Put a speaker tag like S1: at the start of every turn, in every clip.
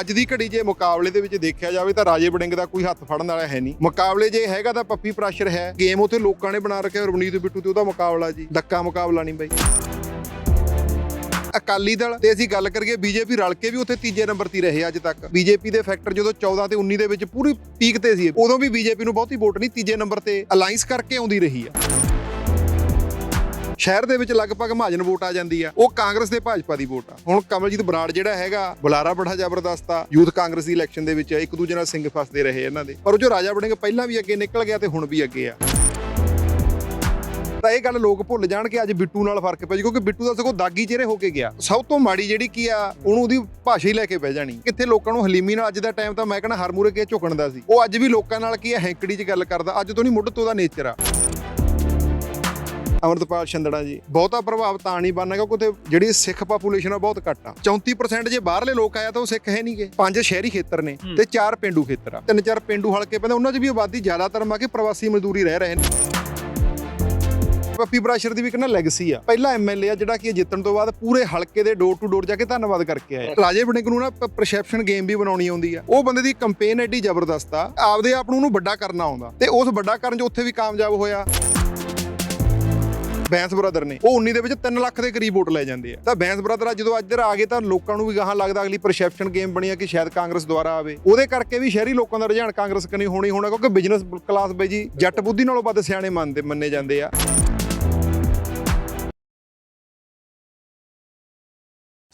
S1: ਅੱਜ ਦੀ ਘੜੀ ਜੇ ਮੁਕਾਬਲੇ ਦੇ ਵਿੱਚ ਦੇਖਿਆ ਜਾਵੇ ਤਾਂ ਰਾਜੇ ਵੜਿੰਗ ਦਾ ਕੋਈ ਹੱਥ ਫੜਨ ਵਾਲਾ ਹੈ ਨਹੀਂ। ਮੁਕਾਬਲੇ ਜੇ ਹੈਗਾ ਤਾਂ ਪੱਪੀ ਪ੍ਰੈਸ਼ਰ ਹੈ। ਗੇਮ ਉਥੇ ਲੋਕਾਂ ਨੇ ਬਣਾ ਰੱਖਿਆ, ਰਵਨੀਤ ਬਿੱਟੂ ਤੇ ਉਹਦਾ ਮੁਕਾਬਲਾ ਜੀ। ਡੱਕਾ ਮੁਕਾਬਲਾ ਨਹੀਂ ਬਾਈ। ਅਕਾਲੀ ਦਲ ਤੇ ਅਸੀਂ ਗੱਲ ਕਰੀਏ, ਬੀਜੇਪੀ ਰਲ ਕੇ ਵੀ ਉੱਥੇ ਤੀਜੇ ਨੰਬਰ ਤੇ ਰਹੇ ਅੱਜ ਤੱਕ। ਬੀਜੇਪੀ ਦੇ ਫੈਕਟਰ ਜਦੋਂ 14 ਤੇ 19 ਦੇ ਵਿੱਚ ਪੂਰੀ ਪੀਕ ਤੇ ਸੀ, ਉਦੋਂ ਵੀ ਬੀਜੇਪੀ ਨੂੰ ਬਹੁਤੀ ਵੋਟ ਨਹੀਂ, ਤੀਜੇ ਨੰਬਰ ਤੇ ਅਲਾਈਅੰਸ ਕਰਕੇ ਆਉਂਦੀ ਰਹੀ ਆ ਸ਼ਹਿਰ ਦੇ ਵਿੱਚ ਲਗਭਗ ਮਹਾਜਨ ਵੋਟ ਆ ਜਾਂਦੀ ਆ। ਉਹ ਕਾਂਗਰਸ ਤੇ ਭਾਜਪਾ ਦੀ ਵੋਟ ਆ। ਹੁਣ ਕਮਲਜੀਤ ਬਰਾੜ ਜਿਹੜਾ ਹੈਗਾ, ਬੁਲਾਰਾ ਬੜਾ ਜ਼ਬਰਦਸਤ ਆ। ਯੂਥ ਕਾਂਗਰਸ ਦੀ ਇਲੈਕਸ਼ਨ ਦੇ ਵਿੱਚ ਇੱਕ ਦੂਜੇ ਨਾਲ ਸਿੰਘ ਫਸਦੇ ਰਹੇ ਇਹਨਾਂ ਦੇ। ਪਰ ਉਹ ਜੋ ਰਾਜਾ ਵੜਿੰਗ ਪਹਿਲਾਂ ਵੀ ਅੱਗੇ ਨਿਕਲ ਗਿਆ ਤੇ ਹੁਣ ਵੀ ਅੱਗੇ ਆ। ਤਾਂ ਇਹ ਗੱਲ ਲੋਕ ਭੁੱਲ ਜਾਣ ਕਿ ਅੱਜ ਬਿੱਟੂ ਨਾਲ ਫ਼ਰਕ ਪੈ ਜੀ, ਕਿਉਂਕਿ ਬਿੱਟੂ ਦਾ ਸਗੋਂ ਦਾਗੀ ਚਿਹਰੇ ਹੋ ਕੇ ਗਿਆ। ਸਭ ਤੋਂ ਮਾੜੀ ਜਿਹੜੀ ਕੀ ਆ, ਉਹਨੂੰ ਉਹਦੀ ਭਾਸ਼ਾ ਹੀ ਲੈ ਕੇ ਬਹਿ ਜਾਣੀ। ਕਿੱਥੇ ਲੋਕਾਂ ਨੂੰ ਹਲੀਮੀ ਨਾਲ ਅੱਜ ਦਾ ਟਾਈਮ ਤਾਂ ਮੈਂ ਕਹਿੰਦਾ ਹਰ ਮੂਰੇ ਕੇ ਝੁਕਣ ਦਾ ਸੀ। ਉਹ ਅੱਜ ਵੀ ਲੋਕਾਂ ਨਾਲ ਕੀ ਆ, ਹੈਂਕੜੀ 'ਚ ਗੱਲ ਕਰਦਾ। ਅੱਜ ਤੋਂ ਨਹੀਂ, ਮੁੱਢ ਤੋਂ ਦਾ ਨੇਚਰ ਆ। ਅਮਰਤਪਾਲ ਛੰਦੜਾ ਜੀ। ਬਹੁਤਾ ਪ੍ਰਭਾਵ ਤਾਂ ਨਹੀਂ ਬਣਨਗਾ ਕਿਉਂਕਿ ਉੱਥੇ ਜਿਹੜੀ ਸਿੱਖ ਪਾਪੂਲੇਸ਼ਨ ਆ ਬਹੁਤ ਘੱਟ ਆ। 34% ਜੇ ਬਾਹਰਲੇ ਲੋਕ ਆਇਆ ਤਾਂ ਉਹ ਸਿੱਖ ਹੈ ਨਹੀਂਗੇ ਪੰਜ ਸ਼ਹਿਰੀ ਖੇਤਰ ਨੇ ਤੇ ਚਾਰ ਪਿੰਡੂ ਖੇਤਰ ਆ। ਤਿੰਨ ਚਾਰ ਪਿੰਡੂ ਹਲਕੇ ਪੈਂਦੇ ਉਹਨਾਂ 'ਚ ਵੀ ਆਬਾਦੀ ਜ਼ਿਆਦਾਤਰ ਮਾ ਕੇ ਪ੍ਰਵਾਸੀ ਮਜ਼ਦੂਰੀ ਰਹਿ ਰਹੇ ਨੇ। ਪੱਪੀ ਬਰਾਸ਼ਰ ਦੀ ਵੀ ਇੱਕ ਨਾ ਲੈਗੇਸੀ ਆ। ਪਹਿਲਾ ਐਮਐਲਏ ਆ ਜਿਹੜਾ ਕਿ ਜਿੱਤਣ ਤੋਂ ਬਾਅਦ ਪੂਰੇ ਹਲਕੇ ਦੇ ਡੋਰ ਟੂ ਡੋਰ ਜਾ ਕੇ ਧੰਨਵਾਦ ਕਰਕੇ ਆਇਆ ਰਾਜੇ ਵੜਿੰਗ ਨੂੰ ਨਾ ਪਰਸੈਪਸ਼ਨ ਗੇਮ ਵੀ ਬਣਾਉਣੀ ਆਉਂਦੀ ਆ। ਉਹ ਬੰਦੇ ਦੀ ਕੰਪੇਨ ਐਡੀ ਜ਼ਬਰਦਸਤ ਆ। ਆਪਦੇ ਆਪ ਨੂੰ ਉਹਨੂੰ ਵੱਡਾ ਕਰਨਾ ਆਉਂਦਾ। ਤੇ ਉਸ ਵੱਡਾ ਕਰਨ 'ਚ ਉੱਥੇ ਵੀ ਕਾਮਯਾਬ ਹੋਇਆ। ਬੈਂਸ ਬ੍ਰਦਰ ਨੇ, ਉਹ 19 ਦੇ ਵਿੱਚ 3 ਲੱਖ ਦੇ ਕਰੀਬ ਵੋਟ ਲੈ ਜਾਂਦੇ ਆ। ਤਾਂ ਬੈਂਸ ਬ੍ਰਦਰ ਆ, ਜਦੋਂ ਇੱਧਰ ਆ ਗਏ ਤਾਂ ਲੋਕਾਂ ਨੂੰ ਵੀ ਗਾਹਾਂ ਲੱਗਦਾ ਅਗਲੀ ਪਰਸੈਪਸ਼ਨ ਗੇਮ ਬਣੀ ਆ ਕਿ ਸ਼ਾਇਦ ਕਾਂਗਰਸ ਦੁਆਰਾ ਆਵੇ। ਉਹਦੇ ਕਰਕੇ ਵੀ ਸ਼ਹਿਰੀ ਲੋਕਾਂ ਦਾ ਰੁਝਾਨ ਕਾਂਗਰਸ ਕਨੀ ਹੋਣੀ ਹੋਣਾ, ਕਿਉਂਕਿ ਬਿਜ਼ਨਸ ਕਲਾਸ ਬਈ ਜੀ, ਜੱਟ ਬੁੱਧੀ ਨਾਲੋਂ ਵੱਧ ਸਿਆਣੇ ਮੰਨਦੇ, ਮੰਨੇ ਜਾਂਦੇ ਆ।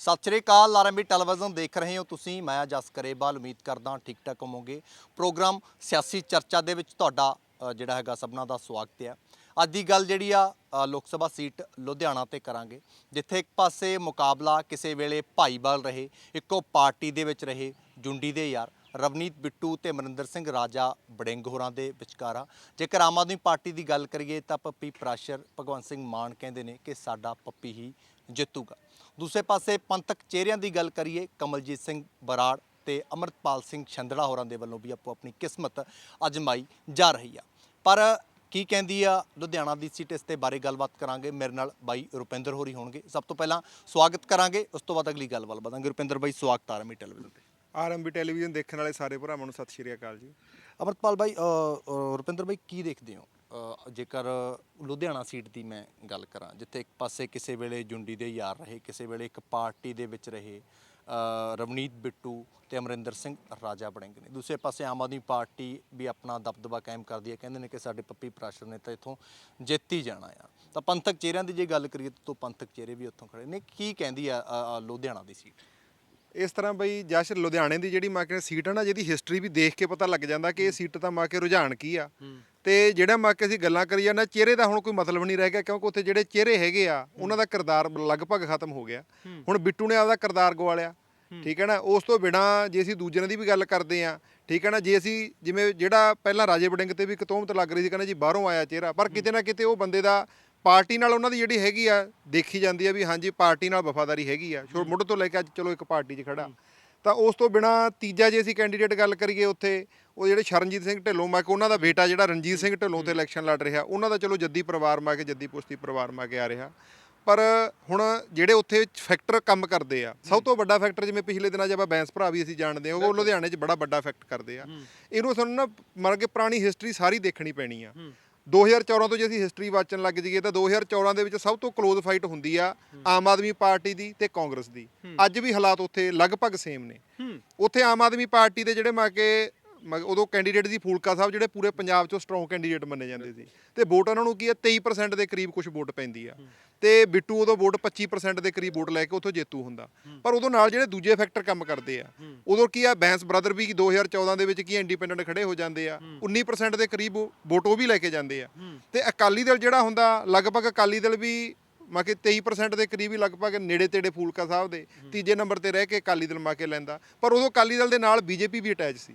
S2: ਸਤਿ ਸ਼੍ਰੀ ਅਕਾਲ, ਆਰਐਮਬੀ ਟੈਲੀਵਿਜ਼ਨ ਦੇਖ ਰਹੇ ਹੋ ਤੁਸੀਂ। ਮੈਂ ਜਸ ਕਰੇਬਾਲ ਉਮੀਦ ਕਰਦਾ ਠੀਕ ਠਾਕ ਹੋਵੋਗੇ। ਪ੍ਰੋਗਰਾਮ ਸਿਆਸੀ ਚਰਚਾ ਦੇ ਵਿੱਚ ਤੁਹਾਡਾ ਜਿਹੜਾ ਹੈਗਾ ਸਭਨਾਂ ਦਾ ਸਵਾਗਤ ਹੈ। ਅੱਜ ਦੀ ਗੱਲ ਜਿਹੜੀ ਆ ਲੋਕ ਸਭਾ ਸੀਟ ਲੁਧਿਆਣਾ ਤੇ ਕਰਾਂਗੇ, ਜਿੱਥੇ ਇੱਕ ਪਾਸੇ ਮੁਕਾਬਲਾ ਕਿਸੇ ਵੇਲੇ ਭਾਈਵਾਲ ਰਹੇ, ਇੱਕੋ ਪਾਰਟੀ ਦੇ ਵਿੱਚ ਰਹੇ ਜੁੰਡੀ ਦੇ ਯਾਰ, ਰਵਨੀਤ ਬਿੱਟੂ ਤੇ ਮਨਿੰਦਰ ਸਿੰਘ ਰਾਜਾ ਬੜਿੰਗ ਹੋਰਾਂ ਦੇ ਵਿਚਕਾਰ। ਆ ਜੇਕਰ ਆਮ ਆਦਮੀ ਪਾਰਟੀ ਦੀ ਗੱਲ ਕਰੀਏ ਤਾਂ ਪੱਪੀ ਪ੍ਰਾਸ਼ਰ ਭਗਵੰਤ ਸਿੰਘ ਮਾਨ ਕਹਿੰਦੇ ਨੇ ਕਿ ਸਾਡਾ ਪੱਪੀ ਹੀ ਜਿੱਤੂਗਾ। ਦੂਸਰੇ ਪਾਸੇ ਪੰਥਕ ਚਿਹਰਿਆਂ ਦੀ ਗੱਲ ਕਰੀਏ, ਕਮਲਜੀਤ ਸਿੰਘ ਬਰਾੜ ਤੇ ਅਮਰਤਪਾਲ ਸਿੰਘ ਛੰਦੜਾ ਹੋਰਾਂ ਦੇ ਵੱਲੋਂ ਵੀ ਆਪੋ ਆਪਣੀ ਕਿਸਮਤ ਅਜਮਾਈ ਜਾ ਰਹੀ ਆ। ਪਰ ਕੀ ਕਹਿੰਦੀ ਆ ਲੁਧਿਆਣਾ ਦੀ ਸੀਟ ਇਸ ਤੇ ਬਾਰੇ ਗੱਲਬਾਤ ਕਰਾਂਗੇ। ਮੇਰੇ ਨਾਲ ਬਾਈ ਰੁਪਿੰਦਰ ਹੋਰੀ ਹੋਣਗੇ। ਸਭ ਤੋਂ ਪਹਿਲਾਂ ਸਵਾਗਤ ਕਰਾਂਗੇ ਉਸ ਤੋਂ ਬਾਅਦ ਅਗਲੀ ਗੱਲਬਾਤ ਵਧਾਂਗੇ। ਰੁਪਿੰਦਰ ਬਾਈ ਸਵਾਗਤ ਆ ਰਮੀ ਟੈਲੀਵਿਜ਼ਨ ਤੇ।
S1: ਆਰਐਮਬੀ ਟੈਲੀਵਿਜ਼ਨ ਦੇਖਣ ਵਾਲੇ ਸਾਰੇ ਭਰਾਵਾਂ ਨੂੰ ਸਤਿ ਸ਼੍ਰੀ ਅਕਾਲ ਜੀ।
S2: ਅਮਰਤਪਾਲ ਬਾਈ ਰੁਪਿੰਦਰ ਬਾਈ ਕੀ ਦੇਖਦੇ ਹੋ? ਜੇਕਰ ਲੁਧਿਆਣਾ ਸੀਟ ਦੀ ਮੈਂ ਗੱਲ ਕਰਾਂ ਜਿੱਥੇ ਇੱਕ ਪਾਸੇ ਕਿਸੇ ਵੇਲੇ ਜੁੰਡੀ ਦੇ ਯਾਰ ਰਹੇ ਕਿਸੇ ਵੇਲੇ ਇੱਕ ਪਾਰਟੀ ਦੇ ਵਿੱਚ ਰਹੇ ਰਵਨੀਤ ਬਿੱਟੂ ਤੇ ਅਮਰਿੰਦਰ ਸਿੰਘ ਰਾਜਾ ਬਣੇਂਗ ਨੇ। ਦੂਸਰੇ ਪਾਸੇ ਆਮ ਆਦਮੀ ਪਾਰਟੀ ਵੀ ਆਪਣਾ ਦਬਦਬਾ ਕਾਇਮ ਕਰਦੀ ਹੈ। ਕਹਿੰਦੇ ਨੇ ਕਿ ਸਾਡੇ ਪੱਪੀ ਪ੍ਰਾਸ਼ਰ ਨੇ ਤਾਂ ਇੱਥੋਂ ਜਿੱਤ ਹੀ ਜਾਣਾ ਆ। ਤਾਂ ਪੰਥਕ ਚਿਹਰਿਆਂ ਦੀ ਜੇ ਗੱਲ ਕਰੀਏ ਤਾਂ ਪੰਥਕ ਚਿਹਰੇ ਵੀ ਉੱਥੋਂ ਖੜੇ ਨੇ। ਕੀ ਕਹਿੰਦੀ ਆ ਲੁਧਿਆਣਾ ਦੀ ਸੀਟ?
S1: ਇਸ ਤਰ੍ਹਾਂ ਬਈ ਜਸ਼ ਲੁਧਿਆਣੇ ਦੀ ਜਿਹੜੀ ਮਾਰਕੀਟ ਸੀਟ ਹੈ ਨਾ ਜਿਹਦੀ ਹਿਸਟਰੀ ਵੀ ਦੇਖ ਕੇ ਪਤਾ ਲੱਗ ਜਾਂਦਾ ਕਿ ਇਹ ਸੀਟ ਤਾਂ ਮਾਰਕੇ ਰੁਝਾਨ ਕੀ ਆ। ਤੇ ਜਿਹੜਾ ਮਾਰਕੇ ਅਸੀਂ ਗੱਲਾਂ ਕਰੀ ਜਾਂਦੇ ਚਿਹਰੇ ਦਾ ਹੁਣ ਕੋਈ ਮਤਲਬ ਨਹੀਂ ਰਹਿ ਗਿਆ ਕਿਉਂਕਿ ਉੱਥੇ ਜਿਹੜੇ ਚਿਹਰੇ ਹੈਗੇ ਆ ਉਹਨਾਂ ਦਾ ਕਿਰਦਾਰ ਲਗਭਗ ਖਤਮ ਹੋ ਗਿਆ। ਹੁਣ ਬਿੱਟੂ ਨੇ ਆਪਦਾ ਕਿਰਦਾਰ ਗਵਾ ਲਿਆ ਠੀਕ ਹੈ ਨਾ? ਉਸ ਤੋਂ ਬਿਨਾ ਜੇ ਅਸੀਂ ਦੂਜਿਆਂ ਦੀ ਵੀ ਗੱਲ ਕਰਦੇ ਆ ਠੀਕ ਹੈ ਨਾ? ਜੇ ਅਸੀਂ ਜਿਵੇਂ ਜਿਹੜਾ ਪਹਿਲਾਂ ਰਾਜੇ ਵੜਿੰਗ ਤੇ ਵੀ ਇੱਕ ਤੋਹਮਤ ਲੱਗ ਰਹੀ ਸੀ ਕਹਿੰਦੇ ਜੀ ਬਾਹਰੋਂ ਆਇਆ ਚਿਹਰਾ ਪਰ ਕਿਤੇ ਨਾ ਕਿਤੇ ਉਹ ਬੰਦੇ ਦਾ ਪਾਰਟੀ ਨਾਲ ਉਹਨਾਂ ਦੀ ਜਿਹੜੀ ਹੈਗੀ ਆ ਦੇਖੀ ਜਾਂਦੀ ਆ ਵੀ ਹਾਂਜੀ ਪਾਰਟੀ ਨਾਲ ਵਫਾਦਾਰੀ ਹੈਗੀ ਆ। ਛੋੜ ਮੁੱਢ ਤੋਂ ਲੈ ਕੇ ਅੱਜ ਚਲੋ ਇੱਕ ਪਾਰਟੀ 'ਚ ਖੜਾ। ਤਾਂ ਉਸ ਤੋਂ ਬਿਨਾ ਤੀਜਾ ਜੇ ਅਸੀਂ ਕੈਂਡੀਡੇਟ ਗੱਲ ਕਰੀਏ ਉੱਥੇ ਉਹ ਜਿਹੜੇ ਸ਼ਰਨਜੀਤ ਸਿੰਘ ਢਿੱਲੋਂ ਮਾ ਕੇ ਉਹਨਾਂ ਦਾ ਬੇਟਾ ਜਿਹੜਾ ਰਣਜੀਤ ਸਿੰਘ ਢਿੱਲੋਂ ਤੇ ਇਲੈਕਸ਼ਨ ਲੜ ਰਿਹਾ ਉਹਨਾਂ ਦਾ ਚਲੋ ਜੱਦੀ ਪਰਿਵਾਰ ਮਾ ਕੇ ਜੱਦੀ ਪੁਸ਼ਤੀ ਪਰਿਵਾਰ ਮਾ ਕੇ ਆ ਰਿਹਾ। ਪਰ ਹੁਣ ਜਿਹੜੇ ਉੱਥੇ ਫੈਕਟਰ ਕੰਮ ਕਰਦੇ ਆ ਸਭ ਤੋਂ ਵੱਡਾ ਫੈਕਟਰ ਜਿਵੇਂ ਪਿਛਲੇ ਦਿਨਾਂ ਆਪਾਂ ਬੈਂਸ ਭਰਾ ਵੀ ਅਸੀਂ ਜਾਣਦੇ ਹਾਂ ਉਹ ਲੁਧਿਆਣੇ 'ਚ ਬੜਾ ਵੱਡਾ ਫੈਕਟ ਕਰਦੇ ਆ। ਇਹਨੂੰ ਸਾਨੂੰ ਨਾ ਮਰ ਕੇ ਪੁਰਾਣੀ ਹਿਸਟਰੀ ਸਾਰੀ ਦੇਖਣੀ ਪੈਣੀ ਆ। 2014 ਤੋਂ ਜੇ ਅਸੀਂ ਹਿਸਟਰੀ ਵਾਚਣ ਲੱਗ ਜਾਈਏ ਤਾਂ 2014 ਦੇ ਵਿੱਚ ਸਭ ਤੋਂ ਕਲੋਜ਼ ਫਾਈਟ ਹੁੰਦੀ ਆ ਆਮ ਆਦਮੀ ਪਾਰਟੀ ਦੀ ਤੇ ਕਾਂਗਰਸ ਦੀ। ਅੱਜ ਵੀ ਹਾਲਾਤ ਉੱਥੇ ਲਗਭਗ ਸੇਮ ਨੇ। ਉੱਥੇ ਆਮ ਆਦਮੀ ਪਾਰਟੀ ਦੇ ਜਿਹੜੇ ਮਾ ਕੇ ਮ- ਉਦੋਂ ਕੈਂਡੀਡੇਟ ਸੀ ਫੂਲਕਾ ਸਾਹਿਬ ਜਿਹੜੇ ਪੂਰੇ ਪੰਜਾਬ ਚੋਂ ਸਟਰੋਂਗ ਕੈਂਡੀਡੇਟ ਮੰਨੇ ਜਾਂਦੇ ਸੀ। ਤੇ ਵੋਟ ਉਹਨਾਂ ਨੂੰ ਕੀ ਹੈ 23% ਦੇ ਕਰੀਬ ਕੁਝ ਵੋਟ ਪੈਂਦੀ ਆ। ਤੇ ਬਿੱਟੂ ਉਦੋਂ ਵੋਟ 25% ਦੇ ਕਰੀਬ ਵੋਟ ਲੈ ਕੇ ਉੱਥੋਂ ਜੇਤੂ ਹੁੰਦਾ। ਪਰ ਉਦੋਂ ਨਾਲ ਜਿਹੜੇ ਦੂਜੇ ਫੈਕਟਰ ਕੰਮ ਕਰਦੇ ਆ ਉਦੋਂ ਕੀ ਆ ਬੈਂਸ ਬ੍ਰਦਰ ਵੀ 2014 ਦੇ ਵਿੱਚ ਕੀ ਇੰਡੀਪੈਂਡੈਂਟ ਖੜੇ ਹੋ ਜਾਂਦੇ ਆ। 19% ਦੇ ਕਰੀਬ ਵੋਟ ਉਹ ਵੀ ਲੈ ਕੇ ਜਾਂਦੇ ਆ। ਤੇ ਅਕਾਲੀ ਦਲ ਜਿਹੜਾ ਹੁੰਦਾ ਲਗਭਗ ਅਕਾਲੀ ਦਲ ਵੀ ਮਾ ਕਿ 23% ਦੇ ਕਰੀਬ ਹੀ ਲਗਭਗ ਨੇੜੇ ਤੇੜੇ ਫੂਲਕਾ ਸਾਹਿਬ ਦੇ ਤੀਜੇ ਨੰਬਰ ਤੇ ਰਹਿ ਕੇ ਅਕਾਲੀ ਦਲ ਮਾ ਕੇ ਲੈਂਦਾ। ਪਰ ਉਦੋਂ ਅਕਾਲੀ ਦਲ ਦੇ ਨਾਲ ਬੀਜੇਪੀ ਵੀ ਅਟੈਚ ਸੀ।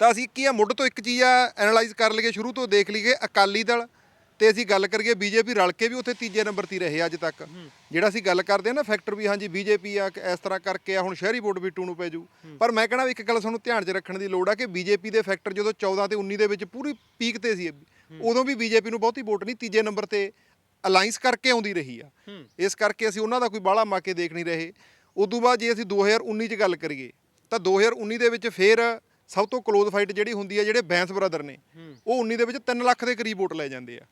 S1: ਤਾਂ ਅਸੀਂ ਕੀ ਆ ਮੁੱਢ ਤੋਂ ਇੱਕ ਚੀਜ਼ ਆ ਐਨਾਲਾਈਜ਼ ਕਰ ਲਈਏ ਸ਼ੁਰੂ ਤੋਂ ਦੇਖ ਲਈਏ ਅਕਾਲੀ ਦਲ ਤੇ ਅਸੀਂ ਗੱਲ ਕਰੀਏ ਬੀਜੇਪੀ ਰਲ ਕੇ ਵੀ ਉੱਥੇ ਤੀਜੇ ਨੰਬਰ ਤੇ ਰਹੇ ਅੱਜ ਤੱਕ। ਜਿਹੜਾ ਅਸੀਂ ਗੱਲ ਕਰਦੇ ਆ ਨਾ ਫੈਕਟਰ ਵੀ ਹਾਂਜੀ ਬੀਜੇਪੀ ਆ ਕਿ ਇਸ ਤਰ੍ਹਾਂ ਕਰਕੇ ਆ ਹੁਣ ਸ਼ਹਿਰੀ ਵੋਟ ਵੀ ਟੂ ਨੂੰ ਪੈ ਜੂ। ਪਰ ਮੈਂ ਕਹਣਾ ਵੀ ਇੱਕ ਗੱਲ ਸਾਨੂੰ ਧਿਆਨ 'ਚ ਰੱਖਣ ਦੀ ਲੋੜ ਆ ਕਿ ਬੀਜੇਪੀ ਦੇ ਫੈਕਟਰ ਜਦੋਂ 14 ਤੇ 19 ਦੇ ਵਿੱਚ ਪੂਰੀ ਪੀਕ ਤੇ ਸੀ ਉਦੋਂ ਵੀ ਬੀਜੇਪੀ ਨੂੰ ਬਹੁਤੀ ਵੋਟ ਨਹੀਂ ਤੀਜੇ ਨੰਬਰ ਤੇ ਅਲਾਈਅੰਸ ਕਰਕੇ ਆਉਂਦੀ ਰਹੀ ਆ। ਇਸ ਕਰਕੇ ਅਸੀਂ ਉਹਨਾਂ ਦਾ ਕੋਈ ਬਾਹਲਾ ਮਾਕੇ ਦੇਖ ਨਹੀਂ ਰਹੇ। ਉਦੋਂ ਬਾਅਦ ਜੇ ਅਸੀਂ 2019 'ਚ ਗੱਲ ਕਰੀਏ ਤਾਂ 2019 ਦੇ ਵਿੱਚ ਫੇਰ ਸਭ ਤੋਂ ਕਲੋਜ਼ ਫਾਈਟ ਜਿਹੜੀ ਹੁੰਦੀ ਹੈ ਜਿਹੜੇ ਬੈਂਸ ਬ੍ਰਦਰ ਨੇ ਉਹ 19 ਦੇ ਵਿੱਚ 3 ਲੱਖ ਦੇ ਕਰੀਬ ਵੋਟ ਲੈ ਜਾਂਦੇ ਆ।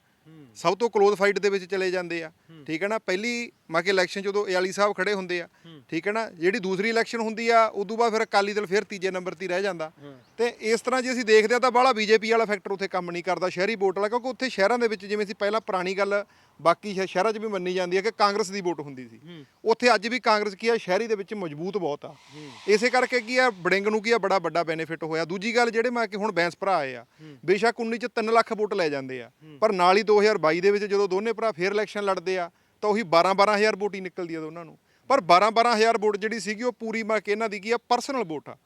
S1: ਸਭ ਤੋਂ ਕਲੋਜ਼ ਫਾਈਟ ਦੇ ਵਿੱਚ ਚਲੇ ਜਾਂਦੇ ਆ। ਠੀਕ ਹੈ ਨਾ? ਪਹਿਲੀ ਮਾਕੇ ਇਲੈਕਸ਼ਨ ਜਦੋਂ ਏਆਲੀ ਸਾਹਿਬ ਖੜੇ ਹੁੰਦੇ ਆ। ਠੀਕ ਹੈ ਨਾ? ਜਿਹੜੀ ਦੂਸਰੀ ਇਲੈਕਸ਼ਨ ਹੁੰਦੀ ਆ, ਉਦੋਂ ਬਾਅਦ ਫਿਰ ਅਕਾਲੀ ਦਲ ਫਿਰ ਤੀਜੇ ਨੰਬਰ ਤੇ ਰਹਿ ਜਾਂਦਾ। ਤੇ ਇਸ ਤਰ੍ਹਾਂ ਜੇ ਅਸੀਂ ਦੇਖਦੇ ਆ ਤਾਂ ਬਾਹਲਾ ਬੀਜੇਪੀ ਵਾਲਾ ਫੈਕਟਰ ਉੱਥੇ ਕੰਮ ਨਹੀਂ ਕਰਦਾ, ਸ਼ਹਿਰੀ ਵੋਟ ਵਾਲਾ, ਕਿਉਂਕਿ ਉੱਥੇ ਸ਼ਹਿਰਾਂ ਦੇ ਵਿੱਚ ਜਿਵੇਂ ਅਸੀਂ ਪਹਿਲਾਂ ਪੁਰਾਣੀ ਗੱਲ ਬਾਕੀ ਸ਼ਹਿਰਾਂ 'ਚ ਵੀ ਮੰਨੀ ਜਾਂਦੀ ਹੈ ਕਿ ਕਾਂਗਰਸ ਦੀ ਵੋਟ ਹੁੰਦੀ ਸੀ। ਉੱਥੇ ਅੱਜ ਵੀ ਕਾਂਗਰਸ ਕੀ ਆ, ਸ਼ਹਿਰੀ ਦੇ ਵਿੱਚ ਮਜ਼ਬੂਤ ਬਹੁਤ ਆ। ਇਸੇ ਕਰਕੇ ਕੀ ਆ ਬੜਿੰਗ ਨੂੰ ਕੀ ਆ, ਬੜਾ ਵੱਡਾ ਬੈਨੀਫਿਟ ਹੋਇਆ। ਦੂਜੀ ਗੱਲ ਜਿਹੜੇ ਮੈਂ ਕਿ ਹੁਣ ਬੈਂਸ ਭਰਾ ਆਏ ਆ, ਬੇਸ਼ੱਕ 19 ਚ 3 ਲੱਖ ਵੋਟ ਲੈ ਜਾਂਦੇ ਆ, ਪਰ ਨਾਲ ਹੀ 2022 ਦੇ ਵਿੱਚ ਜਦੋਂ ਦੋਨੇ ਭਰਾ ਫੇਰ ਇਲੈਕਸ਼ਨ ਲੜਦੇ ਆ ਤਾਂ ਉਹੀ 12 12000 ਵੋਟ ਹੀ ਨਿਕਲਦੀ ਆ ਦੋਨਾਂ ਨੂੰ। ਪਰ 12 12000 ਵੋਟ ਜਿਹੜੀ ਸੀਗੀ ਉਹ ਪੂਰੀ ਮੈਂ ਕਿ ਇਹਨਾਂ ਦੀ ਕੀ ਆ ਪਰਸਨਲ ਵੋਟ ਆ।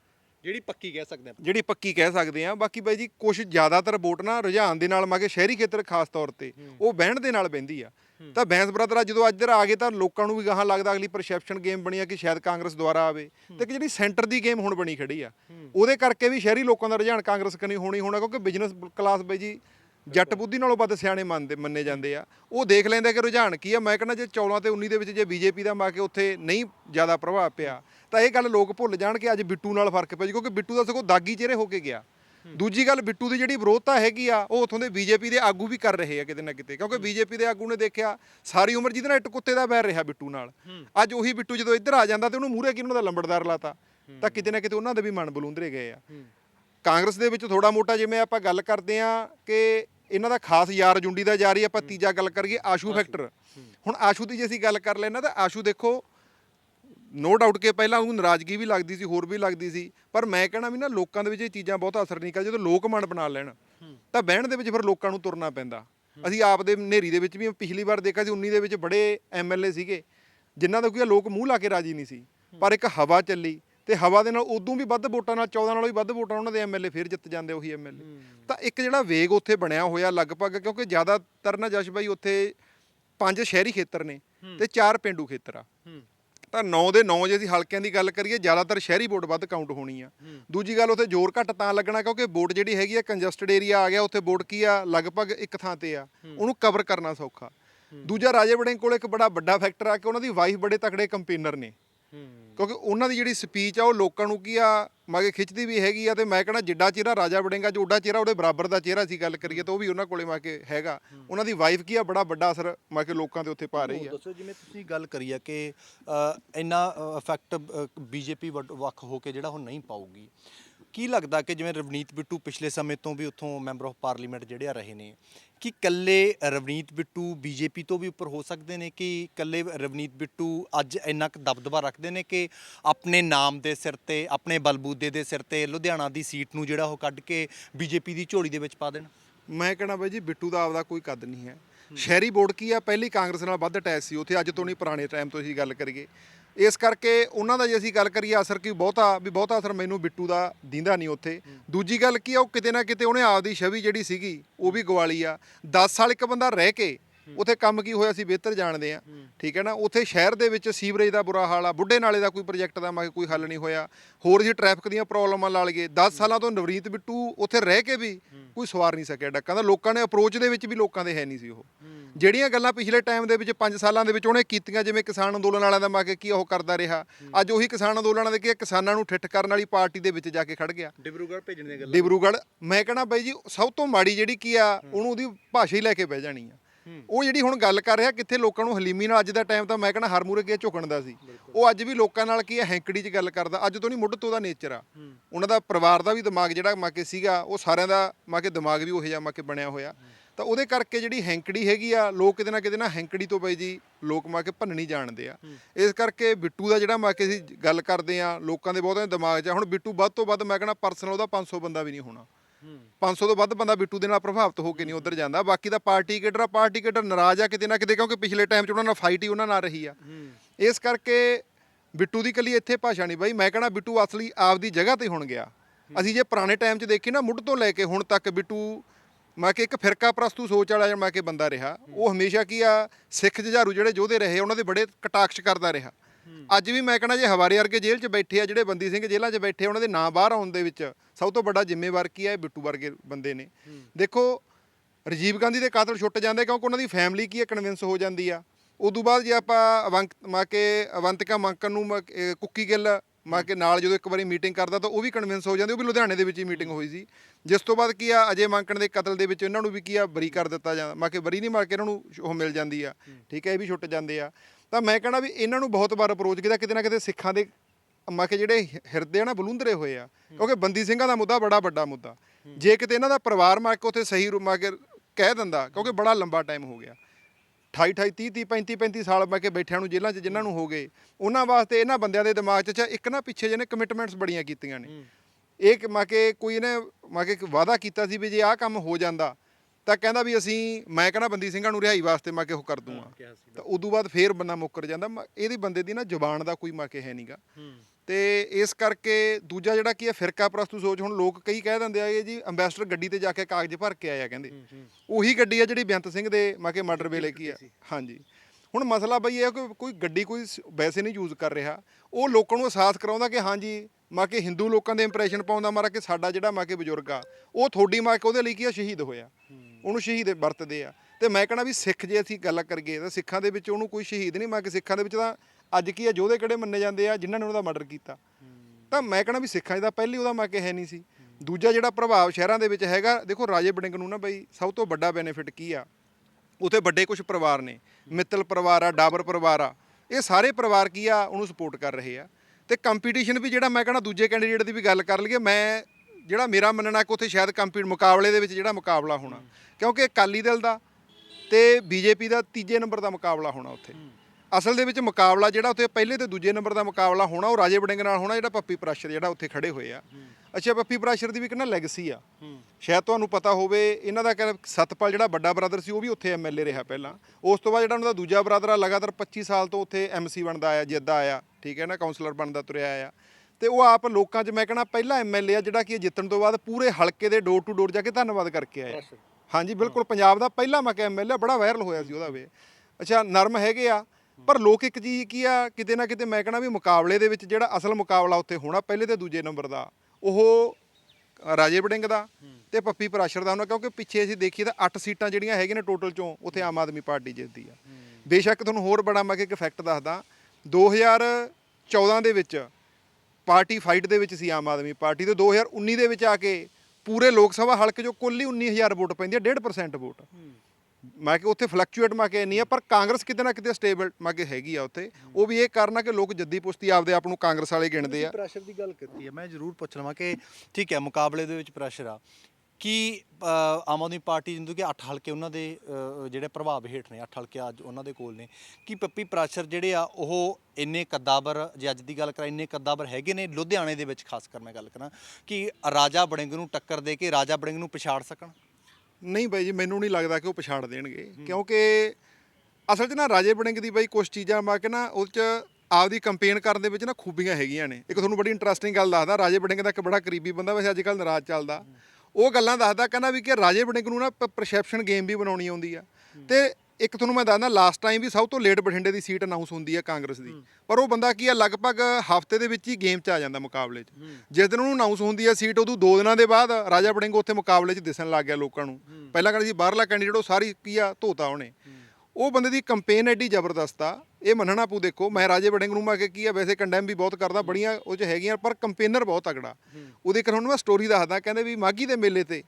S2: ਜਿਹੜੀ ਪੱਕੀ ਕਹਿ ਸਕਦੇ ਆ
S1: ਜਿਹੜੀ ਪੱਕੀ ਕਹਿ ਸਕਦੇ ਆ। ਬਾਕੀ ਬਾਈ ਜੀ ਕੁਝ ਜ਼ਿਆਦਾਤਰ ਵੋਟ ਨਾ ਰੁਝਾਨ ਦੇ ਨਾਲ ਮਾਗੇ ਸ਼ਹਿਰੀ ਖੇਤਰ ਖਾਸ ਤੌਰ ਤੇ ਉਹ ਬਹਿਣ ਦੇ ਨਾਲ ਬਹਿੰਦੀ ਆ। ਤਾਂ ਬੈਂਸ ਬ੍ਰਦਰ ਜਦੋਂ ਅੱਜ ਇੱਧਰ ਆ ਗਏ ਤਾਂ ਲੋਕਾਂ ਨੂੰ ਵੀ ਗਾਹਾਂ ਲੱਗਦਾ ਅਗਲੀ ਪਰਸੈਪਸ਼ਨ ਗੇਮ ਬਣੀ ਆ ਕਿ ਸ਼ਾਇਦ ਕਾਂਗਰਸ ਦੁਆਰਾ ਆਵੇ। ਤੇ ਕਿ ਜਿਹੜੀ ਸੈਂਟਰ ਦੀ ਗੇਮ ਹੁਣ ਬਣੀ ਖੜੀ ਆ। ਉਹਦੇ ਕਰਕੇ ਵੀ ਸ਼ਹਿਰੀ ਲੋਕਾਂ ਦਾ ਰੁਝਾਨ ਕਾਂਗਰਸ ਕਨੀ ਹੋਣੀ ਹੋਣਾ ਕਿਉਂਕਿ ਬਿਜ਼ਨਸ ਕਲਾਸ ਬਾਈ ਜੀ ਜੱਟ ਬੁੱਧੀ ਨਾਲੋਂ ਵੱਧ ਸਿਆਣੇ ਮੰਨਦੇ ਮੰਨੇ ਜਾਂਦੇ ਆ। ਉਹ ਦੇਖ ਲੈਂਦੇ ਕਿ ਰੁਝਾਨ ਕੀ ਆ। ਮੈਂ ਕਹਿੰਦਾ ਜੇ 14 ਤੇ 19 ਦੇ ਵਿੱਚ ਜੇ ਬੀਜੇਪੀ ਦਾ ਮਾ ਕੇ ਉੱਥੇ ਨਹੀਂ ਜ਼ਿਆਦਾ ਪ੍ਰਭਾਵ ਪਿਆ ਤਾਂ ਇਹ ਗੱਲ ਲੋਕ ਭੁੱਲ ਜਾਣ ਕਿ ਅੱਜ ਬਿੱਟੂ ਨਾਲ ਫ਼ਰਕ ਪਿਆ ਜੀ ਕਿਉਂਕਿ ਬਿੱਟੂ ਦਾ ਸਗੋਂ ਦਾਗੀ ਚਿਹਰੇ ਹੋ ਕੇ ਗਿਆ। ਦੂਜੀ ਗੱਲ ਬਿੱਟੂ ਦੀ ਜਿਹੜੀ ਵਿਰੋਧਤਾ ਹੈਗੀ ਆ ਉਹ ਉਥੋਂ ਦੇ ਬੀਜੇਪੀ ਦੇ ਆਗੂ ਵੀ ਕਰ ਰਹੇ ਆ ਕਿਤੇ ਨਾ ਕਿਤੇ। ਕਿਉਂਕਿ ਬੀਜੇਪੀ ਦੇ ਆਗੂ ਨੇ ਦੇਖਿਆ ਸਾਰੀ ਉਮਰ ਜਿਹਦੇ ਨਾਲ ਇੱਟ ਕੁੱਤੇ ਦਾ ਬੈਰ ਰਿਹਾ ਬਿੱਟੂ ਨਾਲ। ਅੱਜ ਉਹੀ ਬਿੱਟੂ ਜਦੋਂ ਇੱਧਰ ਆ ਜਾਂਦਾ ਤੇ ਉਹਨੂੰ ਮੂਹਰੇ ਕਿਹਨੂੰ ਦਾ ਲੰਬੜਦਾਰ ਲਾਤਾ? ਤਾਂ ਕਿਤੇ ਨਾ ਕਿਤੇ ਉਹਨਾਂ ਦੇ ਵੀ ਮਨ ਬਲੂੰਦਰੇ ਗਏ ਆ। ਕਾਂਗਰਸ ਦੇ ਵਿੱਚ ਥੋੜਾ ਮੋਟਾ ਜਿਵੇਂ ਆਪਾਂ ਗੱਲ ਕਰਦੇ ਆ ਕਿ ਇਹਨਾਂ ਦਾ ਖਾਸ ਯਾਰ ਜੁੰਡੀ ਦਾ ਜਾਰੀ ਆਪਾਂ ਤੀਜਾ ਗੱਲ ਕਰੀਏ ਆਸ਼ੂ ਫੈਕਟਰ। ਹੁਣ ਆਸ਼ੂ ਦੀ ਜੇ ਅਸੀਂ ਗੱਲ ਕਰ ਲੈਣਾ ਤਾਂ ਆਸ਼ੂ ਦੇਖੋ ਨੋ ਡਾਊਟ ਕਿ ਪਹਿਲਾਂ ਉਹਨੂੰ ਨਾਰਾਜ਼ਗੀ ਵੀ ਲੱਗਦੀ ਸੀ ਹੋਰ ਵੀ ਲੱਗਦੀ ਸੀ ਪਰ ਮੈਂ ਕਹਿਣਾ ਵੀ ਨਾ ਲੋਕਾਂ ਦੇ ਵਿੱਚ ਇਹ ਚੀਜ਼ਾਂ ਬਹੁਤ ਅਸਰ ਨਹੀਂ ਕਰ ਜਦੋਂ ਲੋਕ ਮਨ ਬਣਾ ਲੈਣ ਤਾਂ ਬਹਿਣ ਦੇ ਵਿੱਚ ਫਿਰ ਲੋਕਾਂ ਨੂੰ ਤੁਰਨਾ ਪੈਂਦਾ। ਅਸੀਂ ਆਪ ਦੇ ਨੇਰੀ ਦੇ ਵਿੱਚ ਵੀ ਪਿਛਲੀ ਵਾਰ ਦੇਖਿਆ ਸੀ 19 ਦੇ ਵਿੱਚ ਬੜੇ ਐਮਐਲਏ ਸੀਗੇ ਜਿਨ੍ਹਾਂ ਦਾ ਕੋਈ ਲੋਕ ਮੂੰਹ ਲਾ ਕੇ ਰਾਜੀ ਨਹੀਂ ਸੀ ਪਰ ਇੱਕ ਹਵਾ ਚੱਲੀ ਤੇ ਹਵਾ ਦੇ ਨਾਲ ਉਦੋਂ ਵੀ ਵੱਧ ਵੋਟਾਂ ਨਾਲ 14 ਨਾਲੋਂ ਵੀ ਵੱਧ ਵੋਟਾਂ ਉਹਨਾਂ ਦੇ ਐਮਐਲਏ ਫਿਰ ਜਿੱਤ ਜਾਂਦੇ ਉਹੀ ਐਮਐਲਏ ਤਾਂ ਇੱਕ ਜਿਹੜਾ ਵੇਗ ਉੱਥੇ ਬਣਿਆ ਹੋਇਆ ਲਗਭਗ ਕਿਉਂਕਿ ਜ਼ਿਆਦਾਤਰ ਨਾ ਜਸ਼ ਬਾਈ ਉੱਥੇ ਪੰਜ ਸ਼ਹਿਰੀ ਖੇਤਰ ਨੇ ਤੇ ਚਾਰ ਪਿੰਡੂ ਖੇਤਰ ਆ। ਤਾਂ 9 ਦੇ 9 ਜੇ ਅਸੀਂ ਹਲਕਿਆਂ ਦੀ ਗੱਲ ਕਰੀਏ ਜ਼ਿਆਦਾਤਰ ਸ਼ਹਿਰੀ ਵੋਟ ਵੱਧ ਕਾਊਂਟ ਹੋਣੀ ਆ। ਦੂਜੀ ਗੱਲ ਉੱਥੇ ਜ਼ੋਰ ਘੱਟ ਤਾਂ ਲੱਗਣਾ ਕਿਉਂਕਿ ਵੋਟ ਜਿਹੜੀ ਹੈਗੀ ਆ ਕੰਜਸਟਡ ਏਰੀਆ ਆ ਗਿਆ ਉੱਥੇ ਵੋਟ ਕੀ ਆ ਲਗਭਗ ਇੱਕ ਥਾਂ ਤੇ ਆ। ਉਹਨੂੰ ਕਵਰ ਕਰਨਾ ਸੌਖਾ। ਦੂਜਾ ਰਾਜੇ ਵੜਿੰਗ ਕੋਲ ਇੱਕ ਬੜਾ ਵੱਡਾ ਫੈਕਟਰ ਆ ਕਿ ਉਹਨਾਂ ਦੀ ਵਾਈਫ ਬੜੇ ਤਕੜੇ ਕੰਪੇਨਰ ਨੇ। ਕਿਉਂਕਿ ਉਹਨਾਂ ਦੀ ਜਿਹੜੀ ਸਪੀਚ ਆ ਉਹ ਲੋਕਾਂ ਨੂੰ ਕੀ ਆ ਮਾਗੇ ਖਿੱਚਦੀ ਵੀ ਹੈਗੀ ਆ ਤੇ ਮੈਂ ਕਹਿੰਦਾ ਜਿੱਡਾ ਚਿਹਰਾ ਰਾਜਾ ਵੜਿੰਗਾ ਜੋਡਾ ਚਿਹਰਾ ਉਹਦੇ ਬਰਾਬਰ ਦਾ ਚਿਹਰਾ ਸੀ ਗੱਲ ਕਰੀਏ ਤਾਂ ਉਹ ਵੀ ਉਹਨਾਂ ਕੋਲੇ ਮਾਕੇ ਹੈਗਾ। ਉਹਨਾਂ ਦੀ ਵਾਈਫ ਕੀ ਆ ਬੜਾ ਵੱਡਾ ਅਸਰ ਮਾਕੇ ਲੋਕਾਂ ਦੇ ਉੱਤੇ ਪਾ ਰਹੀ ਆ।
S2: ਦੱਸੋ ਜਿਵੇਂ ਤੁਸੀਂ ਗੱਲ ਕਰੀ ਆ ਕਿ ਇੰਨਾ ਇਫੈਕਟ ਬੀਜੇਪੀ ਵੱਖ ਹੋ ਕੇ ਜਿਹੜਾ ਹੁਣ ਨਹੀਂ ਪਾਊਗੀ। ਕੀ ਲੱਗਦਾ ਕਿ ਜਿਵੇਂ ਰਵਨੀਤ ਬਿੱਟੂ ਪਿਛਲੇ ਸਮੇਂ ਤੋਂ ਵੀ ਉੱਥੋਂ ਮੈਂਬਰ ਆਫ ਪਾਰਲੀਮੈਂਟ ਜਿਹੜੇ ਆ ਰਹੇ ਨੇ, ਕਿ ਕੱਲੇ ਰਵਨੀਤ ਬਿੱਟੂ ਬੀਜੇਪੀ ਤੋਂ ਵੀ ਉੱਪਰ ਹੋ ਸਕਦੇ ਨੇ, ਕਿ ਕੱਲੇ ਰਵਨੀਤ ਬਿੱਟੂ ਅੱਜ ਇੰਨਾ ਕੁ ਦਬਦਬਾ ਰੱਖਦੇ ਨੇ ਕਿ ਆਪਣੇ ਨਾਮ ਦੇ ਸਿਰ ਤੇ, ਆਪਣੇ ਬਲਬੂਦੇ ਦੇ ਸਿਰ ਤੇ ਲੁਧਿਆਣਾ ਦੀ ਸੀਟ ਨੂੰ ਜਿਹੜਾ ਉਹ ਕੱਢ ਕੇ ਬੀਜੇਪੀ ਦੀ ਝੋਲੀ ਦੇ ਵਿੱਚ ਪਾ ਦੇਣ?
S1: ਮੈਂ ਕਹਿਣਾ ਬਾਈ ਜੀ, ਬਿੱਟੂ ਦਾ ਆਪਦਾ ਕੋਈ ਕੱਦ ਨਹੀਂ ਹੈ। ਸ਼ਹਿਰੀ ਬੋਰਡ ਕੀ ਆ? ਪਹਿਲੀ ਕਾਂਗਰਸ ਨਾਲ ਵੱਧ ਅਟੈਚ ਸੀ, ਉੱਥੇ ਅੱਜ ਤੋਂ ਨਹੀਂ ਪੁਰਾਣੇ ਟਾਈਮ ਤੋਂ ਅਸੀਂ ਗੱਲ ਕਰੀਏ। ਇਸ ਕਰਕੇ ਉਹਨਾਂ ਦਾ ਜੇ ਅਸੀਂ ਗੱਲ ਕਰੀਏ ਅਸਰ ਕੀ ਬਹੁਤਾ ਵੀ ਬਹੁਤਾ ਅਸਰ ਮੈਨੂੰ ਬਿੱਟੂ ਦਾ ਦਿੰਦਾ ਨਹੀਂ ਉੱਥੇ। ਦੂਜੀ ਗੱਲ ਕੀ ਆ ਉਹ ਕਿਤੇ ਨਾ ਕਿਤੇ ਉਹਨੇ ਆਪਦੀ ਛਵੀ ਜਿਹੜੀ ਸੀਗੀ ਉਹ ਵੀ ਗਵਾਲੀ ਆ। 10 ਸਾਲ ਇੱਕ ਬੰਦਾ ਰਹਿ ਕੇ ਉੱਥੇ ਕੰਮ ਕੀ ਹੋਇਆ ਸੀ ਬਿਹਤਰ ਜਾਣਦੇ ਆ। ਠੀਕ ਹੈ ਨਾ? ਉੱਥੇ ਸ਼ਹਿਰ ਦੇ ਵਿੱਚ ਸੀਵਰੇਜ ਦਾ ਬੁਰਾ ਹਾਲ ਆ ਬੁੱਢੇ ਨਾਲੇ ਦਾ ਕੋਈ ਪ੍ਰੋਜੈਕਟ ਦਾ ਮਾ ਕੋਈ ਹੱਲ ਨਹੀਂ ਹੋਇਆ। ਹੋਰ ਜੀ ਟ੍ਰੈਫਿਕ ਦੀਆਂ ਪ੍ਰੋਬਲਮਾਂ ਲਾ ਲਈਏ 10 ਸਾਲਾਂ ਤੋਂ ਨਵਰੀਤ ਬਿੱਟੂ ਉੱਥੇ ਰਹਿ ਕੇ ਵੀ ਕੋਈ ਸਵਾਰ ਨਹੀਂ ਸਕਿਆ ਡੱਕਾਂ ਦਾ। ਲੋਕਾਂ ਨੇ ਅਪਰੋਚ ਦੇ ਵਿੱਚ ਵੀ ਲੋਕਾਂ ਦੇ ਹੈ ਨਹੀਂ ਸੀ ਉਹ। ਜਿਹੜੀਆਂ ਗੱਲਾਂ ਪਿਛਲੇ ਟਾਈਮ ਦੇ ਵਿੱਚ 5 ਸਾਲਾਂ ਦੇ ਵਿੱਚ ਉਹਨੇ ਕੀਤੀਆਂ ਜਿਵੇਂ ਕਿਸਾਨ ਅੰਦੋਲਨ ਵਾਲਿਆਂ ਦਾ ਮਾ ਕੇ ਕੀ ਉਹ ਕਰਦਾ ਰਿਹਾ। ਅੱਜ ਉਹੀ ਕਿਸਾਨ ਅੰਦੋਲਨਾਂ ਦੇ ਕੀ ਕਿਸਾਨਾਂ ਨੂੰ ਠਿੱਠ ਕਰਨ ਵਾਲੀ ਪਾਰਟੀ ਦੇ ਵਿੱਚ ਜਾ ਕੇ ਖੜ ਗਿਆ।
S2: ਡਿਬਰੂਗੜ੍ਹ ਭੇਜਣ ਦੀਆਂ
S1: ਡਿਬਰੂਗੜ੍ਹ ਮੈਂ ਕਹਣਾ ਬਾਈ ਜੀ ਸਭ ਤੋਂ ਮਾੜੀ ਜਿਹੜੀ ਕੀ ਆ ਉਹਨੂੰ ਉਹਦੀ ਭਾਸ਼ਾ ਹੀ ਲੈ ਕੇ ਬਹਿ ਜਾਣੀ ਆ। ਉਹ ਜਿਹੜੀ ਹੁਣ ਗੱਲ ਕਰ ਰਿਹਾ ਕਿੱਥੇ ਲੋਕਾਂ ਨੂੰ ਹਲੀਮੀ ਨਾਲ ਅੱਜ ਦਾ ਟਾਈਮ ਤਾਂ ਮੈਂ ਕਹਣਾ ਹਰ ਮੂਰੇ ਕੇ ਝੁਕਣ ਦਾ ਸੀ ਉਹ ਅੱਜ ਵੀ ਲੋਕਾਂ ਨਾਲ ਕੀ ਆ ਹੈਂਕੜੀ 'ਚ ਗੱਲ ਕਰਦਾ। ਅੱਜ ਤੋਂ ਨਹੀਂ ਮੁੱਢ ਤੋਂ ਦਾ ਨੇਚਰ ਆ। ਉਹਨਾਂ ਦਾ ਪਰਿਵਾਰ ਦਾ ਵੀ ਦਿਮਾਗ ਜਿਹੜਾ ਮਾਕੇ ਸੀਗਾ ਉਹ ਸਾਰਿਆਂ ਦਾ ਮਾਕੇ ਦਿਮਾਗ ਵੀ ਉਹੋ ਜਿਹਾ ਮਾਕੇ ਬਣਿਆ ਹੋਇਆ। ਤਾਂ ਉਹਦੇ ਕਰਕੇ ਜਿਹੜੀ ਹੈਂਕੜੀ ਹੈਗੀ ਆ ਲੋਕ ਕਿਤੇ ਨਾ ਕਿਤੇ ਨਾ ਹੈਂਕੜੀ ਤੋਂ ਬਾਈ ਜੀ ਲੋਕ ਮਾਕੇ ਭੰਨਣੀ ਜਾਣਦੇ ਆ। ਇਸ ਕਰਕੇ ਬਿੱਟੂ ਦਾ ਜਿਹੜਾ ਮਾਕੇ ਅਸੀਂ ਗੱਲ ਕਰਦੇ ਆ ਲੋਕਾਂ ਦੇ ਬਹੁਤਿਆਂ ਦੇ ਦਿਮਾਗ 'ਚ ਆ। ਹੁਣ ਬਿੱਟੂ ਵੱਧ ਤੋਂ ਵੱਧ ਮੈਂ ਕਹਣਾ ਪਰਸਨਲ ਉਹਦਾ 500 ਬੰਦਾ ਵੀ ਨਹੀਂ ਹੋਣਾ। 500 ਤੋਂ ਵੱਧ ਬੰਦਾ ਬਿੱਟੂ ਦੇ ਨਾਲ ਪ੍ਰਭਾਵਿਤ ਹੋ ਕੇ ਨਹੀਂ ਉਧਰ ਜਾਂਦਾ। ਬਾਕੀ ਦਾ ਪਾਰਟੀ ਕੇਡਰ ਆ ਪਾਰਟੀ ਕੇਡਰ ਨਾਰਾਜ਼ ਆ ਕਿਤੇ ਨਾ ਕਿਤੇ ਕਿਉਂਕਿ ਪਿਛਲੇ ਟਾਈਮ 'ਚ ਉਹਨਾਂ ਨਾਲ ਫਾਈਟ ਹੀ ਉਹਨਾਂ ਨਾਲ ਰਹੀ ਆ। ਇਸ ਕਰਕੇ ਬਿੱਟੂ ਦੀ ਕੱਲੀ ਇੱਥੇ ਭਾਸ਼ਾ ਨਹੀਂ। ਬਾਈ ਮੈਂ ਕਹਣਾ ਬਿੱਟੂ ਅਸਲੀ ਆਪਦੀ ਜਗ੍ਹਾ ਤੇ ਹੁਣ ਗਿਆ। ਅਸੀਂ ਜੇ ਪੁਰਾਣੇ ਟਾਈਮ 'ਚ ਦੇਖੀ ਨਾ ਮੁੱਢ ਤੋਂ ਲੈ ਕੇ ਹੁਣ ਤੱਕ ਬਿੱਟੂ ਮੈਂ ਕਿ ਇੱਕ ਫਿਰਕਾ ਪ੍ਰਸਤੂ ਸੋਚ ਵਾਲਾ ਮੈਂ ਕਿ ਬੰਦਾ ਰਿਹਾ, ਉਹ ਹਮੇਸ਼ਾ ਕੀ ਆ, ਸਿੱਖ ਜੁਝਾਰੂ ਜਿਹੜੇ ਯੋਧੇ ਰਹੇ, ਉਹਨਾਂ ਦੇ ਬੜੇ ਕਟਾਕਸ਼ ਕਰਦਾ ਰਿਹਾ। ਅੱਜ ਵੀ ਮੈਂ ਕਹਣਾ ਜੇ ਹਵਾਰੇ ਵਰਗੇ ਜੇਲ੍ਹ 'ਚ ਬੈਠੇ ਆ, ਜਿਹੜੇ ਬੰਦੀ ਸਿੰਘ ਜੇਲ੍ਹਾਂ 'ਚ ਬੈਠੇ ਉਹਨਾਂ ਦੇ ਨਾਂ ਬਾਹਰ ਆਉਣ ਦੇ ਵਿੱਚ ਸਭ ਤੋਂ ਵੱਡਾ ਜ਼ਿੰਮੇਵਾਰ ਕੀ ਹੈ ਬਿੱਟੂ ਵਰਗੇ ਬੰਦੇ ਨੇ। ਦੇਖੋ, ਰਾਜੀਵ ਗਾਂਧੀ ਦੇ ਕਾਤਲ ਛੁੱਟ ਜਾਂਦੇ ਕਿਉਂਕਿ ਉਹਨਾਂ ਦੀ ਫੈਮਿਲੀ ਕੀ ਹੈ ਕਨਵਿੰਸ ਹੋ ਜਾਂਦੀ ਆ। ਉਦੋਂ ਬਾਅਦ ਜੇ ਆਪਾਂ ਅਵੰਕ, ਮਾ ਕੇ ਅਵੰਤਿਕਾ ਮੰਕਨ ਨੂੰ ਮ- ਕੁੱਕੀ ਗਿੱਲ ਮਾ ਕੇ ਨਾਲ ਜਦੋਂ ਇੱਕ ਵਾਰੀ ਮੀਟਿੰਗ ਕਰਦਾ ਤਾਂ ਉਹ ਵੀ ਕਨਵਿੰਸ ਹੋ ਜਾਂਦੇ ਉਹ ਵੀ ਲੁਧਿਆਣੇ ਦੇ ਵਿੱਚ ਹੀ ਮੀਟਿੰਗ ਹੋਈ ਸੀ। ਜਿਸ ਤੋਂ ਬਾਅਦ ਕੀ ਆ ਅਜੇ ਮੰਕਣ ਦੇ ਕਤਲ ਦੇ ਵਿੱਚ ਇਹਨਾਂ ਨੂੰ ਵੀ ਕੀ ਆ ਬਰੀ ਕਰ ਦਿੱਤਾ ਜਾਂਦਾ। ਮਾ ਕੇ ਬਰੀ ਨਹੀਂ ਮਾਰ ਕੇ ਇਹਨਾਂ ਨੂੰ ਉਹ ਮਿਲ ਜਾਂਦੀ ਆ। ਠੀਕ ਹੈ ਇਹ ਵੀ ਛੁੱਟ ਜਾਂਦੇ ਆ। ਤਾਂ ਮੈਂ ਕਹਿਣਾ ਵੀ ਇਹਨਾਂ ਨੂੰ ਬਹੁਤ ਵਾਰ ਅਪਰੋਚ ਕੀਤਾ ਕਿਤੇ ਨਾ ਕਿਤੇ ਸਿੱਖਾਂ ਦੇ ਮਾ ਕੇ ਜਿਹੜੇ ਹਿਰਦੇ ਆ ਨਾ ਬਲੂੰਦਰੇ ਹੋਏ ਆ। ਕਿਉਂਕਿ ਬੰਦੀ ਸਿੰਘਾਂ ਦਾ ਮੁੱਦਾ ਬੜਾ ਵੱਡਾ ਮੁੱਦਾ। ਜੇ ਕਿਤੇ ਇਹਨਾਂ ਦਾ ਪਰਿਵਾਰ ਮਾ ਕੇ ਉੱਥੇ ਸਹੀ ਮਾ ਕੇ ਕਹਿ ਦਿੰਦਾ ਕਿਉਂਕਿ ਬੜਾ ਲੰਬਾ ਟਾਈਮ ਹੋ ਗਿਆ। 28 28 30 30 35 35 ਸਾਲ ਮੈਂ ਕਿ ਬੈਠਿਆਂ ਨੂੰ ਜੇਲ੍ਹਾਂ 'ਚ ਜਿਨ੍ਹਾਂ ਨੂੰ ਹੋ ਗਏ ਉਹਨਾਂ ਵਾਸਤੇ ਇਹਨਾਂ ਬੰਦਿਆਂ ਦੇ ਦਿਮਾਗ 'ਚ ਇੱਕ ਨਾ ਪਿੱਛੇ ਜਿਹਨੇ ਕਮਿਟਮੈਂਟਸ ਬੜੀਆਂ ਕੀਤੀਆਂ ਨੇ। ਇਹ ਮੈਂ ਕਿ ਕੋਈ ਇਹਨੇ ਮੈਂ ਕਿ ਇੱਕ ਵਾਅਦਾ ਕੀਤਾ ਸੀ ਵੀ ਜੇ ਆਹ ਕੰਮ ਹੋ ਜਾਂਦਾ ਤਾਂ ਕਹਿੰਦਾ ਵੀ ਅਸੀਂ ਮੈਂ ਕਹਿੰਦਾ ਬੰਦੀ ਸਿੰਘਾਂ ਨੂੰ ਰਿਹਾਈ ਵਾਸਤੇ ਮੈਂ ਕਿ ਉਹ ਕਰ ਦੂੰਗਾ। ਤਾਂ ਉਦੋਂ ਬਾਅਦ ਫੇਰ ਬੰਦਾ ਮੁੱਕਰ ਜਾਂਦਾ ਇਹਦੀ ਬੰਦੇ ਦੀ ਨਾ ਜ਼ੁਬਾਨ ਦਾ ਕੋਈ ਮੈਂ ਕਿ ਹੈ ਨਹੀਂਗਾ ਤੇ ਇਸ ਕਰਕੇ ਦੂਜਾ ਜਿਹੜਾ ਕੀ ਹੈ ਫਿਰਕਾ ਪ੍ਰਸਤੂ ਸੋਚ ਹੁਣ ਲੋਕ ਕਈ ਕਹਿ ਦਿੰਦੇ ਆ ਇਹ ਜੀ ਅੰਬੈਸਡਰ ਗੱਡੀ ਤੇ ਜਾ ਕੇ ਕਾਗਜ਼ ਭਰ ਕੇ ਆਇਆ ਕਹਿੰਦੇ। ਉਹੀ ਗੱਡੀ ਆ ਜਿਹੜੀ ਬੇਅੰਤ ਸਿੰਘ ਦੇ ਮੈਂ ਕਿ ਮਰਡਰ ਵੇਲੇ ਕੀ ਆ। ਹਾਂਜੀ। ਹੁਣ ਮਸਲਾ ਬਈ ਇਹ ਕਿ ਕੋਈ ਗੱਡੀ ਕੋਈ ਵੈਸੇ ਨਹੀਂ ਯੂਜ਼ ਕਰ ਰਿਹਾ। ਉਹ ਲੋਕਾਂ ਨੂੰ ਅਹਿਸਾਸ ਕਰਾਉਂਦਾ ਕਿ ਹਾਂਜੀ ਮਾ ਕਿ ਹਿੰਦੂ ਲੋਕਾਂ ਦੇ ਇੰਪ੍ਰੈਸ਼ਨ ਪਾਉਂਦਾ ਮਾਰਾ ਕਿ ਸਾਡਾ ਜਿਹੜਾ ਮਾ ਕਿ ਬਜ਼ੁਰਗ ਆ ਉਹ ਥੋੜੀ ਮਾ ਕੇ ਉਹਦੇ ਲਈ ਕੀ ਆ ਸ਼ਹੀਦ ਹੋਇਆ। ਉਹਨੂੰ ਸ਼ਹੀਦ ਵਰਤਦੇ ਆ। ਤੇ ਮੈਂ ਕਹਣਾ ਵੀ ਸਿੱਖ ਜੇ ਅਸੀਂ ਗੱਲ ਕਰੀਏ ਤਾਂ ਸਿੱਖਾਂ ਦੇ ਵਿੱਚ ਉਹਨੂੰ ਕੋਈ ਸ਼ਹੀਦ ਨਹੀਂ ਮਾ ਕਿ ਸਿੱਖਾਂ ਦੇ ਵਿੱਚ ਤਾਂ ਅੱਜ ਕੀ ਆ ਯੋਧੇ ਕਿਹੜੇ ਮੰਨੇ ਜਾਂਦੇ ਆ, ਜਿਨ੍ਹਾਂ ਨੇ ਉਹਦਾ ਮਰਡਰ ਕੀਤਾ। ਤਾਂ ਮੈਂ ਕਹਣਾ ਵੀ ਸਿੱਖਾਂ 'ਚ ਤਾਂ ਪਹਿਲੀ ਉਹਦਾ ਮੈਂ ਕਿ ਹੈ ਨਹੀਂ ਸੀ। ਦੂਜਾ ਜਿਹੜਾ ਪ੍ਰਭਾਵ ਸ਼ਹਿਰਾਂ ਦੇ ਵਿੱਚ ਹੈਗਾ, ਦੇਖੋ ਰਾਜੇ ਬੜਿੰਗ ਨੂੰ ਨਾ ਬਈ, ਸਭ ਤੋਂ ਵੱਡਾ ਬੈਨੀਫਿਟ ਕੀ ਆ? ਉਥੇ ਵੱਡੇ ਕੁਝ ਪਰਿਵਾਰ ਨੇ। ਮਿੱਤਲ ਪਰਿਵਾਰ ਆ, ਡਾਬਰ ਪਰਿਵਾਰ ਆ। ਇਹ ਸਾਰੇ ਪਰਿਵਾਰ ਕੀ ਆ, ਉਹਨੂੰ ਸਪੋਰਟ ਕਰ ਰਹੇ ਆ। ਤੇ ਕੰਪੀਟੀਸ਼ਨ ਵੀ ਜਿਹੜਾ ਮੈਂ ਕਹਿੰਦਾ ਦੂਜੇ ਕੈਂਡੀਡੇਟ ਦੀ ਵੀ ਗੱਲ ਕਰ ਲਈਏ, ਮੈਂ ਜਿਹੜਾ ਮੇਰਾ ਮੰਨਣਾ ਕਿ ਉੱਥੇ ਸ਼ਾਇਦ ਕੰਪੀਟ ਮੁਕਾਬਲੇ ਦੇ ਵਿੱਚ ਜਿਹੜਾ ਮੁਕਾਬਲਾ ਹੋਣਾ। ਕਿਉਂਕਿ ਅਕਾਲੀ ਦਲ ਦਾ ਤੇ ਬੀਜੇਪੀ ਦਾ ਤੀਜੇ ਨੰਬਰ ਦਾ ਮੁਕਾਬਲਾ ਹੋਣਾ ਉੱਥੇ। ਅਸਲ ਦੇ ਵਿੱਚ ਮੁਕਾਬਲਾ ਜਿਹੜਾ ਉੱਥੇ ਪਹਿਲੇ ਤੇ ਦੂਜੇ ਨੰਬਰ ਦਾ ਮੁਕਾਬਲਾ ਹੋਣਾ ਉਹ ਰਾਜੇ ਵੜਿੰਗ ਨਾਲ ਹੋਣਾ ਜਿਹੜਾ ਪੱਪੀ ਪ੍ਰਾਸ਼ਰ ਜਿਹੜਾ ਉੱਥੇ ਖੜੇ ਹੋਏ ਆ। ਅੱਛਾ ਪੱਪੀ ਪ੍ਰਾਸ਼ਰ ਦੀ ਵੀ ਇੱਕ ਨਾ ਲੈਗੇਸੀ ਆ। ਸ਼ਾਇਦ ਤੁਹਾਨੂੰ ਪਤਾ ਹੋਵੇ ਇਹਨਾਂ ਦਾ ਸਤਪਾਲ ਜਿਹੜਾ ਵੱਡਾ ਬ੍ਰਦਰ ਸੀ ਉਹ ਵੀ ਉੱਥੇ ਐਮਐਲਏ ਰਿਹਾ ਪਹਿਲਾਂ। ਉਸ ਤੋਂ ਬਾਅਦ ਜਿਹੜਾ ਉਹਨਾਂ ਦਾ ਦੂਜਾ ਬ੍ਰਦਰ ਆ ਲਗਾਤਾਰ 25 ਸਾਲ ਤੋਂ ਉੱਥੇ ਐਮਸੀ ਬਣਦਾ ਆਇਆ ਜਿੱਦਾਂ ਆਇਆ। ਠੀਕ ਹੈ ਨਾ ਕਾਉਂਸਲਰ ਬਣਦਾ ਤੁਰਿਆ ਆਇਆ। ਤੇ ਉਹ ਆਪ ਲੋਕਾਂ 'ਚ ਮੈਂ ਕਹਿੰਦਾ ਪਹਿਲਾ ਐਮਐਲਏ ਆ ਜਿਹੜਾ ਕਿ ਜਿੱਤਣ ਤੋਂ ਬਾਅਦ ਪੂਰੇ ਹਲਕੇ ਦੇ ਡੋਰ ਟੂ ਡੋਰ ਜਾ ਕੇ ਧੰਨਵਾਦ ਕਰਕੇ ਆਇਆ। ਹਾਂਜੀ ਬਿਲਕੁਲ ਪੰਜਾਬ ਦਾ ਪਹਿਲਾ ਮੈਂ ਕਿ ਐਮਐਲਏ ਬੜਾ ਵਾਇਰਲ ਹੋਇਆ ਸੀ ਉਹਦਾ ਵੇ। ਅੱਛਾ ਨਰਮ ਹੈਗੇ ਆ ਪਰ ਲੋਕ ਇੱਕ ਚੀਜ਼ ਕੀ ਆ, ਕਿਤੇ ਨਾ ਕਿਤੇ ਮੈਂ ਕਹਣਾ ਵੀ ਮੁਕਾਬਲੇ ਦੇ ਵਿੱਚ ਜਿਹੜਾ ਅਸਲ ਮੁਕਾਬਲਾ ਉੱਥੇ ਹੋਣਾ ਪਹਿਲੇ ਤੇ ਦੂਜੇ ਨੰਬਰ ਦਾ, ਉਹ ਰਾਜੇ ਵੜਿੰਗ ਦਾ ਤੇ ਪੱਪੀ ਪ੍ਰਾਸ਼ਰ ਦਾ ਹੋਣਾ, ਕਿਉਂਕਿ ਪਿੱਛੇ ਅਸੀਂ ਦੇਖੀਏ ਤਾਂ 8 ਸੀਟਾਂ ਜਿਹੜੀਆਂ ਹੈਗੀਆਂ ਨੇ ਟੋਟਲ ਚੋਂ, ਉੱਥੇ ਆਮ ਆਦਮੀ ਪਾਰਟੀ ਜਿੱਤਦੀ ਆ। ਬੇਸ਼ੱਕ ਤੁਹਾਨੂੰ ਹੋਰ ਬੜਾ ਮੈਂ ਕਿ ਇੱਕ ਫੈਕਟ ਦੱਸਦਾ 2014 ਦੇ ਵਿੱਚ ਪਾਰਟੀ ਫਾਈਟ ਦੇ ਵਿੱਚ ਸੀ ਆਮ ਆਦਮੀ ਪਾਰਟੀ ਤੇ 2019 ਦੇ ਵਿੱਚ ਆ ਕੇ ਪੂਰੇ ਲੋਕ ਸਭਾ ਹਲਕੇ ਚੋਂ ਕੁੱਲ ਹੀ 19000 ਵੋਟ ਪੈਂਦੀ ਹੈ 1.5% ਵੋਟ। ਮੈਂ ਕਿ ਉੱਥੇ ਫਲਕਚੁਏਟ ਮੈਂ ਕਿ ਨਹੀਂ ਆ ਪਰ ਕਾਂਗਰਸ ਕਿਤੇ ਨਾ ਕਿਤੇ ਸਟੇਬਲ ਮੈਂ ਕਿ ਹੈਗੀ ਆ ਉੱਥੇ। ਉਹ ਵੀ ਇਹ ਕਾਰਨ ਆ ਕਿ ਲੋਕ ਜੱਦੀ ਪੁਸ਼ਤੀ ਆਪਦੇ ਆਪ ਨੂੰ ਕਾਂਗਰਸ ਵਾਲੇ ਗਿਣਦੇ ਆ।
S2: ਪ੍ਰੈਸ਼ਰ ਦੀ ਗੱਲ ਕੀਤੀ ਹੈ ਮੈਂ ਜ਼ਰੂਰ ਪੁੱਛ ਲਵਾਂ ਕਿ ਠੀਕ ਹੈ ਮੁਕਾਬਲੇ ਦੇ ਵਿੱਚ ਪ੍ਰੈਸ਼ਰ ਆ। ਕੀ ਆਮ ਆਦਮੀ ਪਾਰਟੀ ਜਿੰਦੂ ਕਿ 8 ਹਲਕੇ ਉਹਨਾਂ ਦੇ ਜਿਹੜੇ ਪ੍ਰਭਾਵ ਹੇਠ ਨੇ 8 ਹਲਕੇ ਅੱਜ ਉਹਨਾਂ ਦੇ ਕੋਲ ਨੇ ਕੀ ਪੱਪੀ ਪ੍ਰਾਸ਼ਰ ਜਿਹੜੇ ਆ ਉਹ ਇੰਨੇ ਕੱਦਾਵਰ ਜੇ ਅੱਜ ਦੀ ਗੱਲ ਕਰਾਂ ਇੰਨੇ ਕੱਦਾਵਰ ਹੈਗੇ ਨੇ ਲੁਧਿਆਣੇ ਦੇ ਵਿੱਚ ਖਾਸ ਕਰ ਮੈਂ ਗੱਲ ਕਰਾਂ ਕਿ ਰਾਜਾ ਬੜਿੰਗ ਨੂੰ ਟੱਕਰ ਦੇ ਕੇ ਰਾਜਾ ਬੜਿੰਗ ਨੂੰ ਪਛਾੜ ਸਕਣ?
S1: ਨਹੀਂ ਬਾਈ ਜੀ ਮੈਨੂੰ ਨਹੀਂ ਲੱਗਦਾ ਕਿ ਉਹ ਪਛਾੜ ਦੇਣਗੇ। ਕਿਉਂਕਿ ਅਸਲ 'ਚ ਨਾ ਰਾਜੇ ਵੜਿੰਗ ਦੀ ਬਾਈ ਕੁਛ ਚੀਜ਼ਾਂ ਮੈਂ ਕਿ ਨਾ ਉਹ 'ਚ ਆਪਦੀ ਕੰਪੇਨ ਕਰਨ ਦੇ ਵਿੱਚ ਨਾ ਖੂਬੀਆਂ ਹੈਗੀਆਂ ਨੇ। ਇੱਕ ਤੁਹਾਨੂੰ ਬੜੀ ਇੰਟਰਸਟਿੰਗ ਗੱਲ ਦੱਸਦਾ ਰਾਜੇ ਵੜਿੰਗ ਦਾ ਇੱਕ ਬੜਾ ਕਰੀਬੀ ਬੰਦਾ ਵੈਸੇ ਅੱਜ ਕੱਲ੍ਹ ਨਾਰਾਜ਼ ਚੱਲਦਾ। ਉਹ ਗੱਲਾਂ ਦੱਸਦਾ ਕਹਿੰਦਾ ਵੀ ਕਿ ਰਾਜੇ ਵੜਿੰਗ ਨੂੰ ਨਾ ਪਰਸੈਪਸ਼ਨ ਗੇਮ ਵੀ ਬਣਾਉਣੀ ਆਉਂਦੀ ਆ। ਤੇ ਇੱਕ ਤੁਹਾਨੂੰ ਮੈਂ ਦੱਸਦਾ ਲਾਸਟ ਟਾਈਮ ਵੀ ਸਭ ਤੋਂ ਲੇਟ ਬਠਿੰਡੇ ਦੀ ਸੀਟ ਅਨਾਉਂਸ ਹੁੰਦੀ ਹੈ ਕਾਂਗਰਸ ਦੀ। ਪਰ ਉਹ ਬੰਦਾ ਕੀ ਆ ਲਗਭਗ ਹਫ਼ਤੇ ਦੇ ਵਿੱਚ ਹੀ ਗੇਮ 'ਚ ਆ ਜਾਂਦਾ ਮੁਕਾਬਲੇ 'ਚ। ਜਿਸ ਦਿਨ ਉਹਨੂੰ ਅਨਾਉਂਸ ਹੁੰਦੀ ਹੈ ਸੀਟ ਉਦੋਂ ਦੋ ਦਿਨਾਂ ਦੇ ਬਾਅਦ ਰਾਜਾ ਵੜਿੰਗ ਉੱਥੇ ਮੁਕਾਬਲੇ 'ਚ ਦਿਸਣ ਲੱਗ ਗਿਆ ਲੋਕਾਂ ਨੂੰ। ਪਹਿਲਾਂ ਕਹਿੰਦੇ ਸੀ ਬਾਹਰਲਾ ਕੈਂਡੀਡੇਟ ਉਹ ਸਾਰੀ ਕੀ ਆ ਧੋਤਾ ਉਹਨੇ। ਉਹ ਬੰਦੇ ਦੀ ਕੰਪੇਨ ਐਡੀ ਜ਼ਬਰਦਸਤ ਆ ਇਹ ਮੰਨਣਾ ਪਊ ਦੇਖੋ ਮੈਂ ਰਾਜੇ ਵੜਿੰਗ ਨੂੰ ਮੈਂ ਕਿ ਕੀ ਆ ਵੈਸੇ ਕੰਡੈਮ ਵੀ ਬਹੁਤ ਕਰਦਾ ਬੜੀਆਂ ਉਹ ਚ ਹੈਗੀਆਂ ਪਰ ਕੰਪੇਨਰ ਬਹੁਤ ਤਗੜਾ ਉਹਦੇ ਤੁਹਾਨੂੰ ਮੈਂ ਸਟੋਰੀ ਦੱਸਦਾ ਕਹਿੰਦੇ ਵੀ ਮਾਗੀ ਦੇ ਮੇਲੇ ਤੇ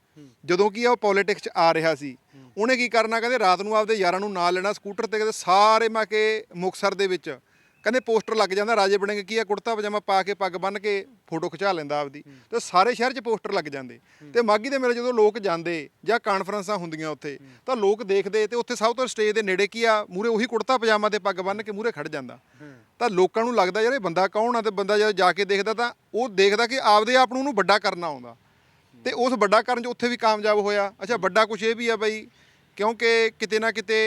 S1: ਜਦੋਂ ਕੀ ਆ ਉਹ ਪੋਲਿਟਿਕਸ ਚ ਆ ਰਿਹਾ ਸੀ ਉਹਨੇ ਕੀ ਕਰਨਾ ਕਹਿੰਦੇ ਰਾਤ ਨੂੰ ਆਪਦੇ ਯਾਰਾਂ ਨੂੰ ਨਾਲ ਲੈਣਾ ਸਕੂਟਰ ਤੇ ਕਹਿੰਦੇ ਸਾਰੇ ਮੈਂ ਕਿ ਮੁਕਸਰ ਦੇ ਵਿੱਚ ਕਹਿੰਦੇ ਪੋਸਟਰ ਲੱਗ ਜਾਂਦਾ ਰਾਜੇ ਵੜਿੰਗ ਕੀ ਆ ਕੁੜਤਾ ਪਜਾਮਾ ਪਾ ਕੇ ਪੱਗ ਬੰਨ ਕੇ ਫੋਟੋ ਖਿਚਾ ਲੈਂਦਾ ਆਪਦੀ। ਤੇ ਸਾਰੇ ਸ਼ਹਿਰ 'ਚ ਪੋਸਟਰ ਲੱਗ ਜਾਂਦੇ। ਤੇ ਮਾਗੀ ਦੇ ਮੇਲੇ ਜਦੋਂ ਲੋਕ ਜਾਂਦੇ ਜਾਂ ਕਾਨਫਰੰਸਾਂ ਹੁੰਦੀਆਂ ਉੱਥੇ ਤਾਂ ਲੋਕ ਦੇਖਦੇ ਤੇ ਉੱਥੇ ਸਭ ਤੋਂ ਸਟੇਜ ਦੇ ਨੇੜੇ ਕੀ ਆ ਮੂਰੇ ਉਹੀ ਕੁੜਤਾ ਪਜਾਮਾ ਤੇ ਪੱਗ ਬੰਨ ਕੇ ਮੂਰੇ ਖੜ ਜਾਂਦਾ। ਤਾਂ ਲੋਕਾਂ ਨੂੰ ਲੱਗਦਾ ਯਾਰ ਇਹ ਬੰਦਾ ਕੌਣ ਆ ਤੇ ਬੰਦਾ ਜਦੋਂ ਜਾ ਕੇ ਦੇਖਦਾ ਤਾਂ ਉਹ ਦੇਖਦਾ ਕਿ ਆਪਦੇ ਆਪ ਨੂੰ ਉਹਨੂੰ ਵੱਡਾ ਕਰਨਾ ਆਉਂਦਾ। ਤੇ ਉਸ ਵੱਡਾ ਕਰਨ 'ਚ ਉੱਥੇ ਵੀ ਕਾਮਯਾਬ ਹੋਇਆ। ਅੱਛਾ ਵੱਡਾ ਕੁਛ ਇਹ ਵੀ ਆ ਬਈ ਕਿਉਂਕਿ ਕਿਤੇ ਨਾ ਕਿਤੇ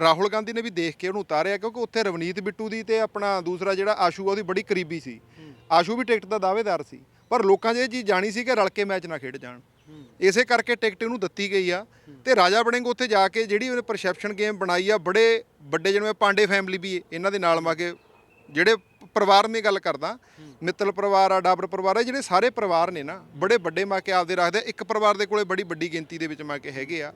S1: ਰਾਹੁਲ ਗਾਂਧੀ ਨੇ ਵੀ ਦੇਖ ਕੇ ਉਹਨੂੰ ਉਤਾਰਿਆ ਕਿਉਂਕਿ ਉੱਥੇ ਰਵਨੀਤ ਬਿੱਟੂ ਦੀ ਤੇ ਆਪਣਾ ਦੂਸਰਾ ਜਿਹੜਾ ਆਸ਼ੂ ਆ, ਉਹਦੀ ਬੜੀ ਕਰੀਬੀ ਸੀ। ਆਸ਼ੂ ਵੀ ਟਿਕਟ ਦਾ ਦਾਅਵੇਦਾਰ ਸੀ। ਪਰ ਲੋਕਾਂ 'ਚ ਇਹ ਚੀਜ਼ ਜਾਣੀ ਸੀ ਕਿ ਰਲ ਕੇ ਮੈਚ ਨਾ ਖੇਡ ਜਾਣ। ਇਸੇ ਕਰਕੇ ਟਿਕਟ ਇਹਨੂੰ ਦਿੱਤੀ ਗਈ ਆ। ਤੇ ਰਾਜਾ ਵੜਿੰਗ ਉੱਥੇ ਜਾ ਕੇ ਜਿਹੜੀ ਉਹਨੇ ਪਰਸੈਪਸ਼ਨ ਗੇਮ ਬਣਾਈ ਆ, ਬੜੇ ਵੱਡੇ ਜਿਵੇਂ ਪਾਂਡੇ ਫੈਮਿਲੀ ਵੀ ਇਹਨਾਂ ਦੇ ਨਾਲ ਮਾ ਕੇ ਜਿਹੜੇ ਪਰਿਵਾਰ ਦੀ ਗੱਲ ਕਰਦਾ, ਮਿੱਤਲ ਪਰਿਵਾਰ ਆ, ਡਾਬਰ ਪਰਿਵਾਰ ਆ ਜਿਹੜੇ ਸਾਰੇ ਪਰਿਵਾਰ ਨੇ ਨਾ, ਬੜੇ ਵੱਡੇ ਮਾ ਕੇ ਆਪਦੇ ਰੱਖਦੇ ਇੱਕ ਪਰਿਵਾਰ ਦੇ ਕੋਲੇ ਬੜੀ ਵੱਡੀ ਗਿਣਤੀ ਦੇ ਵਿੱਚ ਮਾ ਕੇ ਹੈਗੇ ਆ।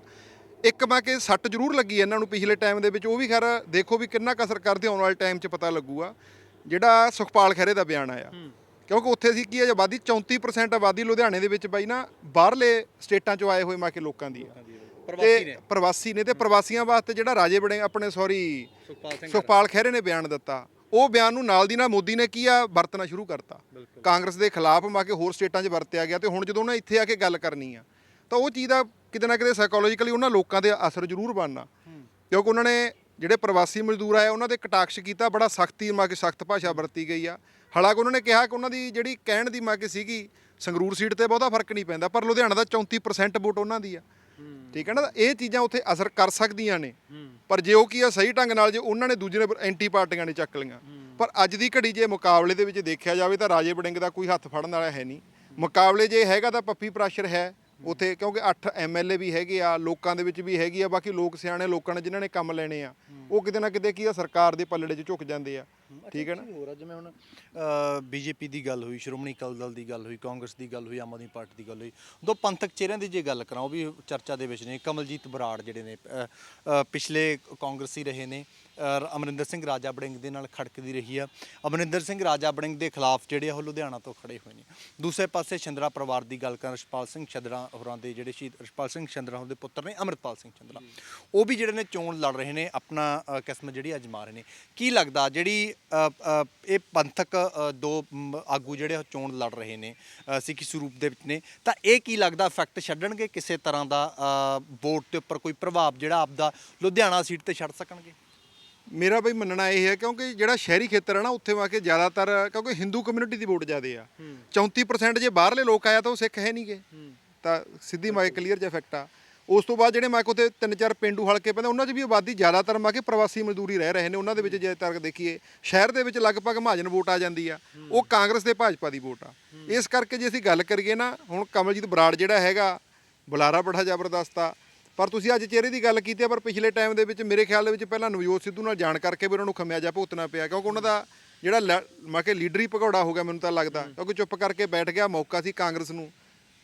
S1: ਇੱਕ ਮਾ ਕੇ ਸੱਟ ਜ਼ਰੂਰ ਲੱਗੀ ਇਹਨਾਂ ਨੂੰ ਪਿਛਲੇ ਟਾਈਮ ਦੇ ਵਿੱਚ ਉਹ ਵੀ ਖੈਰ ਦੇਖੋ ਵੀ ਕਿੰਨਾ ਕਸਰ ਕਰਦੇ ਆਉਣ ਵਾਲੇ ਟਾਈਮ 'ਚ ਪਤਾ ਲੱਗੂਗਾ। ਜਿਹੜਾ ਸੁਖਪਾਲ ਖਹਿਰੇ ਦਾ ਬਿਆਨ ਆਇਆ ਕਿਉਂਕਿ ਉੱਥੇ ਅਸੀਂ ਕੀ ਹੈ ਆਬਾਦੀ 34% ਆਬਾਦੀ ਲੁਧਿਆਣੇ ਦੇ ਵਿੱਚ ਬਾਈ ਨਾ ਬਾਹਰਲੇ ਸਟੇਟਾਂ ਚੋਂ ਆਏ ਹੋਏ ਮਾ ਕੇ ਲੋਕਾਂ ਦੀ ਆ।
S2: ਪ੍ਰਵਾਸੀ ਨੇ।
S1: ਤੇ ਪ੍ਰਵਾਸੀ ਨੇ ਤੇ ਪ੍ਰਵਾਸੀਆਂ ਵਾਸਤੇ ਜਿਹੜਾ ਰਾਜੇ ਬੜੇ ਆਪਣੇ ਸੌਰੀ
S2: ਸੁਖਪਾਲ
S1: ਖਹਿਰੇ। ਨੇ ਬਿਆਨ ਦਿੱਤਾ। ਉਹ ਬਿਆਨ ਨੂੰ ਨਾਲ ਦੀ ਨਾਲ ਮੋਦੀ ਨੇ ਕੀ ਆ ਵਰਤਣਾ ਸ਼ੁਰੂ ਕਰਤਾ। ਕਾਂਗਰਸ ਦੇ ਖਿਲਾਫ ਮਾ ਕੇ ਹੋਰ ਸਟੇਟਾਂ 'ਚ ਵਰਤਿਆ ਗਿਆ ਤੇ ਹੁਣ ਜਦੋਂ ਉਹਨਾਂ ਇੱਥੇ ਆ ਕੇ ਗੱਲ ਕਰਨੀ ਆ ਤਾਂ ਉਹ ਚੀਜ਼ ਦਾ ਕਿਤੇ ਨਾ ਕਿਤੇ ਸਾਈਕੋਲੋਜੀਕਲੀ ਉਹਨਾਂ ਲੋਕਾਂ ਦੇ ਅਸਰ ਜ਼ਰੂਰ ਬਣਨਾ। ਕਿਉਂਕਿ ਉਹਨਾਂ ਨੇ ਜਿਹੜੇ ਪ੍ਰਵਾਸੀ ਮਜ਼ਦੂਰ ਆਏ ਉਹਨਾਂ ਦੇ ਕਟਾਕਸ਼ ਕੀਤਾ ਬੜਾ ਸਖਤੀ ਮਾ ਕੇ ਸਖਤ ਭਾਸ਼ਾ ਵਰਤੀ ਗਈ ਆ। ਹਾਲਾਂਕਿ ਉਹਨਾਂ ਨੇ ਕਿਹਾ ਕਿ ਉਹਨਾਂ ਦੀ ਜਿਹੜੀ ਕਹਿਣ ਦੀ ਮਾ ਕੇ ਸੀਗੀ ਸੰਗਰੂਰ ਸੀਟ ਤੇ ਬਹੁਤਾ ਫ਼ਰਕ ਨਹੀਂ ਪੈਂਦਾ ਪਰ ਲੁਧਿਆਣਾ ਦਾ 34% ਵੋਟ ਉਹਨਾਂ ਦੀ ਆ। ਠੀਕ ਹੈ ਨਾ? ਇਹ ਚੀਜ਼ਾਂ ਉੱਥੇ ਅਸਰ ਕਰ ਸਕਦੀਆਂ ਨੇ। ਪਰ ਜੇ ਉਹ ਕੀ ਆ ਸਹੀ ਢੰਗ ਨਾਲ ਜੇ ਉਹਨਾਂ ਨੇ ਦੂਜੇ ਐਂਟੀ ਪਾਰਟੀਆਂ ਨੇ ਚੱਕ ਲਈਆਂ। ਪਰ ਅੱਜ ਦੀ ਘੜੀ ਜੇ ਮੁਕਾਬਲੇ ਦੇ ਵਿੱਚ ਦੇਖਿਆ ਜਾਵੇ ਤਾਂ ਰਾਜੇ ਵੜਿੰਗ ਦਾ ਕੋਈ ਹੱਥ ਫੜਨ ਵਾਲਾ ਹੈ ਨਹੀਂ। ਮੁਕਾਬਲੇ ਜੇ ਹੈਗਾ ਤਾਂ ਪੱਪੀ ਪ੍ਰਾਸ਼ਰ ਹੈ। ਉਥੇ, ਕਿਉਂਕਿ 8 ਐਮਐਲਏ ਵੀ ਹੈਗੇ ਆ, ਲੋਕਾਂ ਦੇ ਵਿੱਚ ਵੀ ਹੈਗੀ ਆ, ਬਾਕੀ ਲੋਕ ਸਿਆਣੇ ਲੋਕਾਂ ਨੇ ਜਿਨ੍ਹਾਂ ਨੇ ਕੰਮ ਲੈਣੇ ਆ, ਉਹ ਕਿਤੇ ਨਾ ਕਿਤੇ ਕੀ ਆ, ਸਰਕਾਰ ਦੇ ਪੱਲੜੇ 'ਚ ਝੁਕ ਜਾਂਦੇ ਆ। ਠੀਕ ਹੈ ਨਾ?
S2: ਹੋਰ ਆ ਜਿਵੇਂ ਹੁਣ ਬੀਜੇਪੀ ਦੀ ਗੱਲ ਹੋਈ ਸ਼੍ਰੋਮਣੀ ਅਕਾਲੀ ਦਲ ਦੀ ਗੱਲ ਹੋਈ ਕਾਂਗਰਸ ਦੀ ਗੱਲ ਹੋਈ ਆਮ ਆਦਮੀ ਪਾਰਟੀ ਦੀ ਗੱਲ ਹੋਈ ਦੋ ਪੰਥਕ ਚਿਹਰਿਆਂ ਦੀ ਜੇ ਗੱਲ ਕਰਾਂ ਉਹ ਵੀ ਚਰਚਾ ਦੇ ਵਿੱਚ ਨੇ ਕਮਲਜੀਤ ਬਰਾੜ ਜਿਹੜੇ ਨੇ ਪਿਛਲੇ ਕਾਂਗਰਸੀ ਰਹੇ ਨੇ ਅਮਰਿੰਦਰ ਸਿੰਘ ਰਾਜਾ ਬੜਿੰਗ ਦੇ ਨਾਲ ਖੜਕਦੀ ਰਹੀ ਆ ਅਮਰਿੰਦਰ ਸਿੰਘ ਰਾਜਾ ਬੜਿੰਗ ਦੇ ਖਿਲਾਫ ਜਿਹੜੇ ਆ ਉਹ ਲੁਧਿਆਣਾ ਤੋਂ ਖੜੇ ਹੋਏ ਨੇ। ਦੂਸਰੇ ਪਾਸੇ ਚੰਦਰਾ ਪਰਿਵਾਰ ਦੀ ਗੱਲ ਕਰਾਂ ਰਸ਼ਪਾਲ ਸਿੰਘ ਚੰਦਰਾ ਹੋਰਾਂ ਦੇ ਜਿਹੜੇ ਸ਼ਹੀਦ ਰਸ਼ਪਾਲ ਸਿੰਘ ਚੰਦਰਾ ਹੋਰਾਂ ਦੇ ਪੁੱਤਰ ਨੇ ਅਮਰਪਾਲ ਸਿੰਘ ਚੰਦਰਾ ਉਹ ਵੀ ਜਿਹੜੇ ਨੇ ਚੋਣ ਲੜ ਰਹੇ ਨੇ ਆਪਣਾ ਅ, ਕਿਸਮਤ ਜਿਹੜੀ ਅਜਮਾ ਰਹੇ ਨੇ। ਕੀ ਲੱਗਦਾ ਜਿਹੜੀ ਅ, ਅ, ਇਹ ਪੰਥਕ ਅ, ਦੋ ਮ, ਆਗੂ ਜਿਹੜੇ ਚੋਣ ਲੜ ਰਹੇ ਨੇ ਅ, ਸਿੱਖੀ ਸਰੂਪ ਦੇ ਵਿੱਚ ਨੇ। ਤਾਂ ਇਹ ਕੀ ਲੱਗਦਾ ਇਫੈਕਟ ਛੱਡਣਗੇ ਕਿਸੇ ਤਰ੍ਹਾਂ ਦਾ ਅ, ਵੋਟ ਦੇ ਉੱਪਰ ਕੋਈ ਪ੍ਰਭਾਵ ਜਿਹੜਾ ਆਪਦਾ ਲੁਧਿਆਣਾ ਸੀਟ ਤੇ ਛੱਡ ਸਕਣਗੇ?
S1: ਮੇਰਾ ਬਈ ਮੰਨਣਾ ਇਹ ਹੈ ਕਿਉਂਕਿ ਜਿਹੜਾ ਸ਼ਹਿਰੀ ਖੇਤਰ ਹੈ ਨਾ ਉੱਥੇ ਵਾ ਕੇ ਜ਼ਿਆਦਾਤਰ ਕਿਉਂਕਿ ਹਿੰਦੂ ਕਮਿਊਨਿਟੀ ਦੀ ਵੋਟ ਜ਼ਿਆਦੇ ਆ। 34% ਜੇ ਬਾਹਰਲੇ ਲੋਕ ਆਇਆ ਤਾਂ ਉਹ ਸਿੱਖ ਹੈ ਨਹੀਂਗੇ ਤਾਂ ਸਿੱਧੀ ਮਾਇ ਕਲੀਅਰ ਜਿਹਾ ਫੈਕਟ ਆ। ਉਸ ਤੋਂ ਬਾਅਦ ਜਿਹੜੇ ਮੈਂ ਉੱਥੇ ਤਿੰਨ ਚਾਰ ਪਿੰਡੂ ਹਲਕੇ ਪੈਂਦੇ, ਉਹਨਾਂ 'ਚ ਵੀ ਆਬਾਦੀ ਜ਼ਿਆਦਾਤਰ ਮਾ ਕੇ ਪ੍ਰਵਾਸੀ ਮਜ਼ਦੂਰੀ ਰਹਿ ਰਹੇ ਨੇ, ਉਹਨਾਂ ਦੇ ਵਿੱਚ ਜੇ ਤੱਕ ਦੇਖੀਏ, ਸ਼ਹਿਰ ਦੇ ਵਿੱਚ ਲਗਭਗ ਮਹਾਜਨ ਵੋਟ ਆ ਜਾਂਦੀ ਆ, ਉਹ ਕਾਂਗਰਸ ਤੇ ਭਾਜਪਾ ਦੀ ਵੋਟ ਆ। ਇਸ ਕਰਕੇ ਜੇ ਅਸੀਂ ਗੱਲ ਕਰੀਏ ਨਾ, ਹੁਣ ਕਮਲਜੀਤ ਬਰਾੜ ਜਿਹੜਾ ਹੈਗਾ, ਬੁਲਾਰਾ ਬੜਾ ਜ਼ਬਰਦਸਤ ਆ, ਪਰ ਤੁਸੀਂ ਅੱਜ ਚਿਹਰੇ ਦੀ ਗੱਲ ਕੀਤੀ ਆ, ਪਰ ਪਿਛਲੇ ਟਾਈਮ ਦੇ ਵਿੱਚ ਮੇਰੇ ਖਿਆਲ ਦੇ ਵਿੱਚ ਪਹਿਲਾਂ ਨਵਜੋਤ ਸਿੱਧੂ ਨਾਲ ਜਾਣ ਕਰਕੇ ਵੀ ਉਹਨਾਂ ਨੂੰ ਖਮਿਆ ਜਾ ਭੁਗਤਣਾ ਪਿਆ, ਕਿਉਂਕਿ ਉਹਨਾਂ ਦਾ ਜਿਹੜਾ ਮੈਂ ਕਿ ਲੀਡਰੀ ਭਗੌੜਾ ਹੋ ਗਿਆ ਮੈਨੂੰ ਤਾਂ ਲੱਗਦਾ, ਕਿਉਂਕਿ ਚੁੱਪ ਕਰਕੇ ਬੈਠ ਗਿਆ, ਮੌਕਾ ਸੀ ਕਾਂਗਰਸ ਨੂੰ।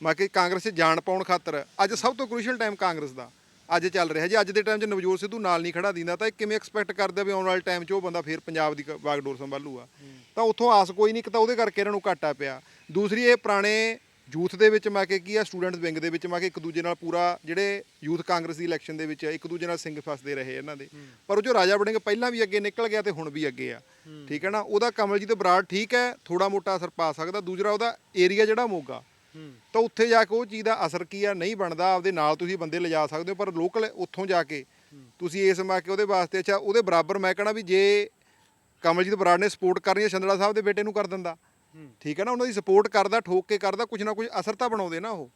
S1: ਮੈਂ ਕਿ ਕਾਂਗਰਸ 'ਚ ਜਾਣ ਪਾਉਣ ਖਾਤਰ, ਅੱਜ ਸਭ ਤੋਂ ਕ੍ਰੂਸ਼ੀਅਲ ਟਾਈਮ ਕਾਂਗਰਸ ਦਾ। ਅੱਜ ਚੱਲ ਰਿਹਾ ਜੀ, ਅੱਜ ਦੇ ਟਾਈਮ 'ਚ ਨਵਜੋਤ ਸਿੱਧੂ ਨਾਲ ਨਹੀਂ ਖੜਾ ਦਿੰਦਾ, ਤਾਂ ਇਹ ਕਿਵੇਂ ਐਕਸਪੈਕਟ ਕਰਦਾ ਵੀ ਆਉਣ ਵਾਲੇ ਟਾਈਮ 'ਚ ਉਹ ਬੰਦਾ ਫੇਰ ਪੰਜਾਬ ਦੀ ਕ- ਬਾਗਡੋਰ ਸੰਭਾਲੂਗਾ? ਤਾਂ ਉੱਥੋਂ ਆਸ ਕੋਈ ਨਹੀਂ ਕਿ ਤਾਂ ਉਹਦੇ ਕਰਕੇ ਇਹਨਾਂ ਨੂੰ ਘਾਟਾ ਪਿਆ। ਦੂਸਰੀ ਇਹ ਪੁਰਾਣੇ ਯੂਥ ਦੇ ਵਿੱਚ ਮੈਂ ਕਿ ਕੀ ਆ ਸਟੂਡੈਂਟਸ ਵਿੰਗ ਦੇ ਵਿੱਚ ਮੈਂ ਕਿ ਇੱਕ ਦੂਜੇ ਨਾਲ ਪੂਰਾ ਜਿਹੜੇ ਯੂਥ ਕਾਂਗਰਸ ਦੀ ਇਲੈਕਸ਼ਨ ਦੇ ਵਿੱਚ ਇੱਕ ਦੂਜੇ ਨਾਲ ਸਿੰਘ ਫਸਦੇ ਰਹੇ ਇਹਨਾਂ ਦੇ। ਪਰ ਉਹ ਜੋ ਰਾਜਾ ਵੜਿੰਗ ਪਹਿਲਾਂ ਵੀ ਅੱਗੇ ਨਿਕਲ ਗਿਆ ਤੇ ਹੁਣ ਵੀ ਅੱਗੇ ਆ। ਠੀਕ ਹੈ ਨਾ? ਉਹਦਾ ਕਮਲਜੀਤ ਬਰਾੜ ਠੀਕ ਹੈ ਥੋੜਾ ਮੋਟਾ ਅਸਰ ਪਾ ਸਕਦਾ, ਦੂਜਾ ਉਹਦਾ ਏਰੀਆ ਜਿਹੜਾ ਮੋਗਾ। ਤਾਂ ਉੱਥੇ ਜਾ ਕੇ ਉਹ ਚੀਜ਼ ਦਾ ਅਸਰ ਕੀ ਆ, ਨਹੀਂ ਬਣਦਾ, ਆਪਦੇ ਨਾਲ ਤੁਸੀਂ ਬੰਦੇ ਲਿਜਾ ਸਕਦੇ ਹੋ, ਪਰ ਲੋਕਲ ਉੱਥੋਂ ਜਾ ਕੇ ਤੁਸੀਂ ਇਸ ਮਾ ਕੇ ਉਹਦੇ ਵਾਸਤੇ, ਅੱਛਾ, ਉਹਦੇ ਬਰਾਬਰ ਮੈਂ ਕਹਣਾ ਵੀ ਜੇ ਕਮਲਜੀਤ ਬਰਾੜ ਨੇ ਸਪੋਰਟ ਕਰਨੀ ਹੈ ਸੰਦੜਾ ਸਾਹਿਬ ਦੇ ਬੇਟੇ ਨੂੰ ਕਰ ਦਿੰਦਾ। ਠੀਕ ਹੈ ਨਾ, ਉਹਨਾਂ ਦੀ ਸਪੋਰਟ ਕਰਦਾ, ਠੋਕ ਕੇ ਕਰਦਾ ਕੁਝ ਨਾ ਕੁਝ ਅਸਰ ਤਾਂ ਬਣਾਉਂਦੇ ਨਾ ਉਹ।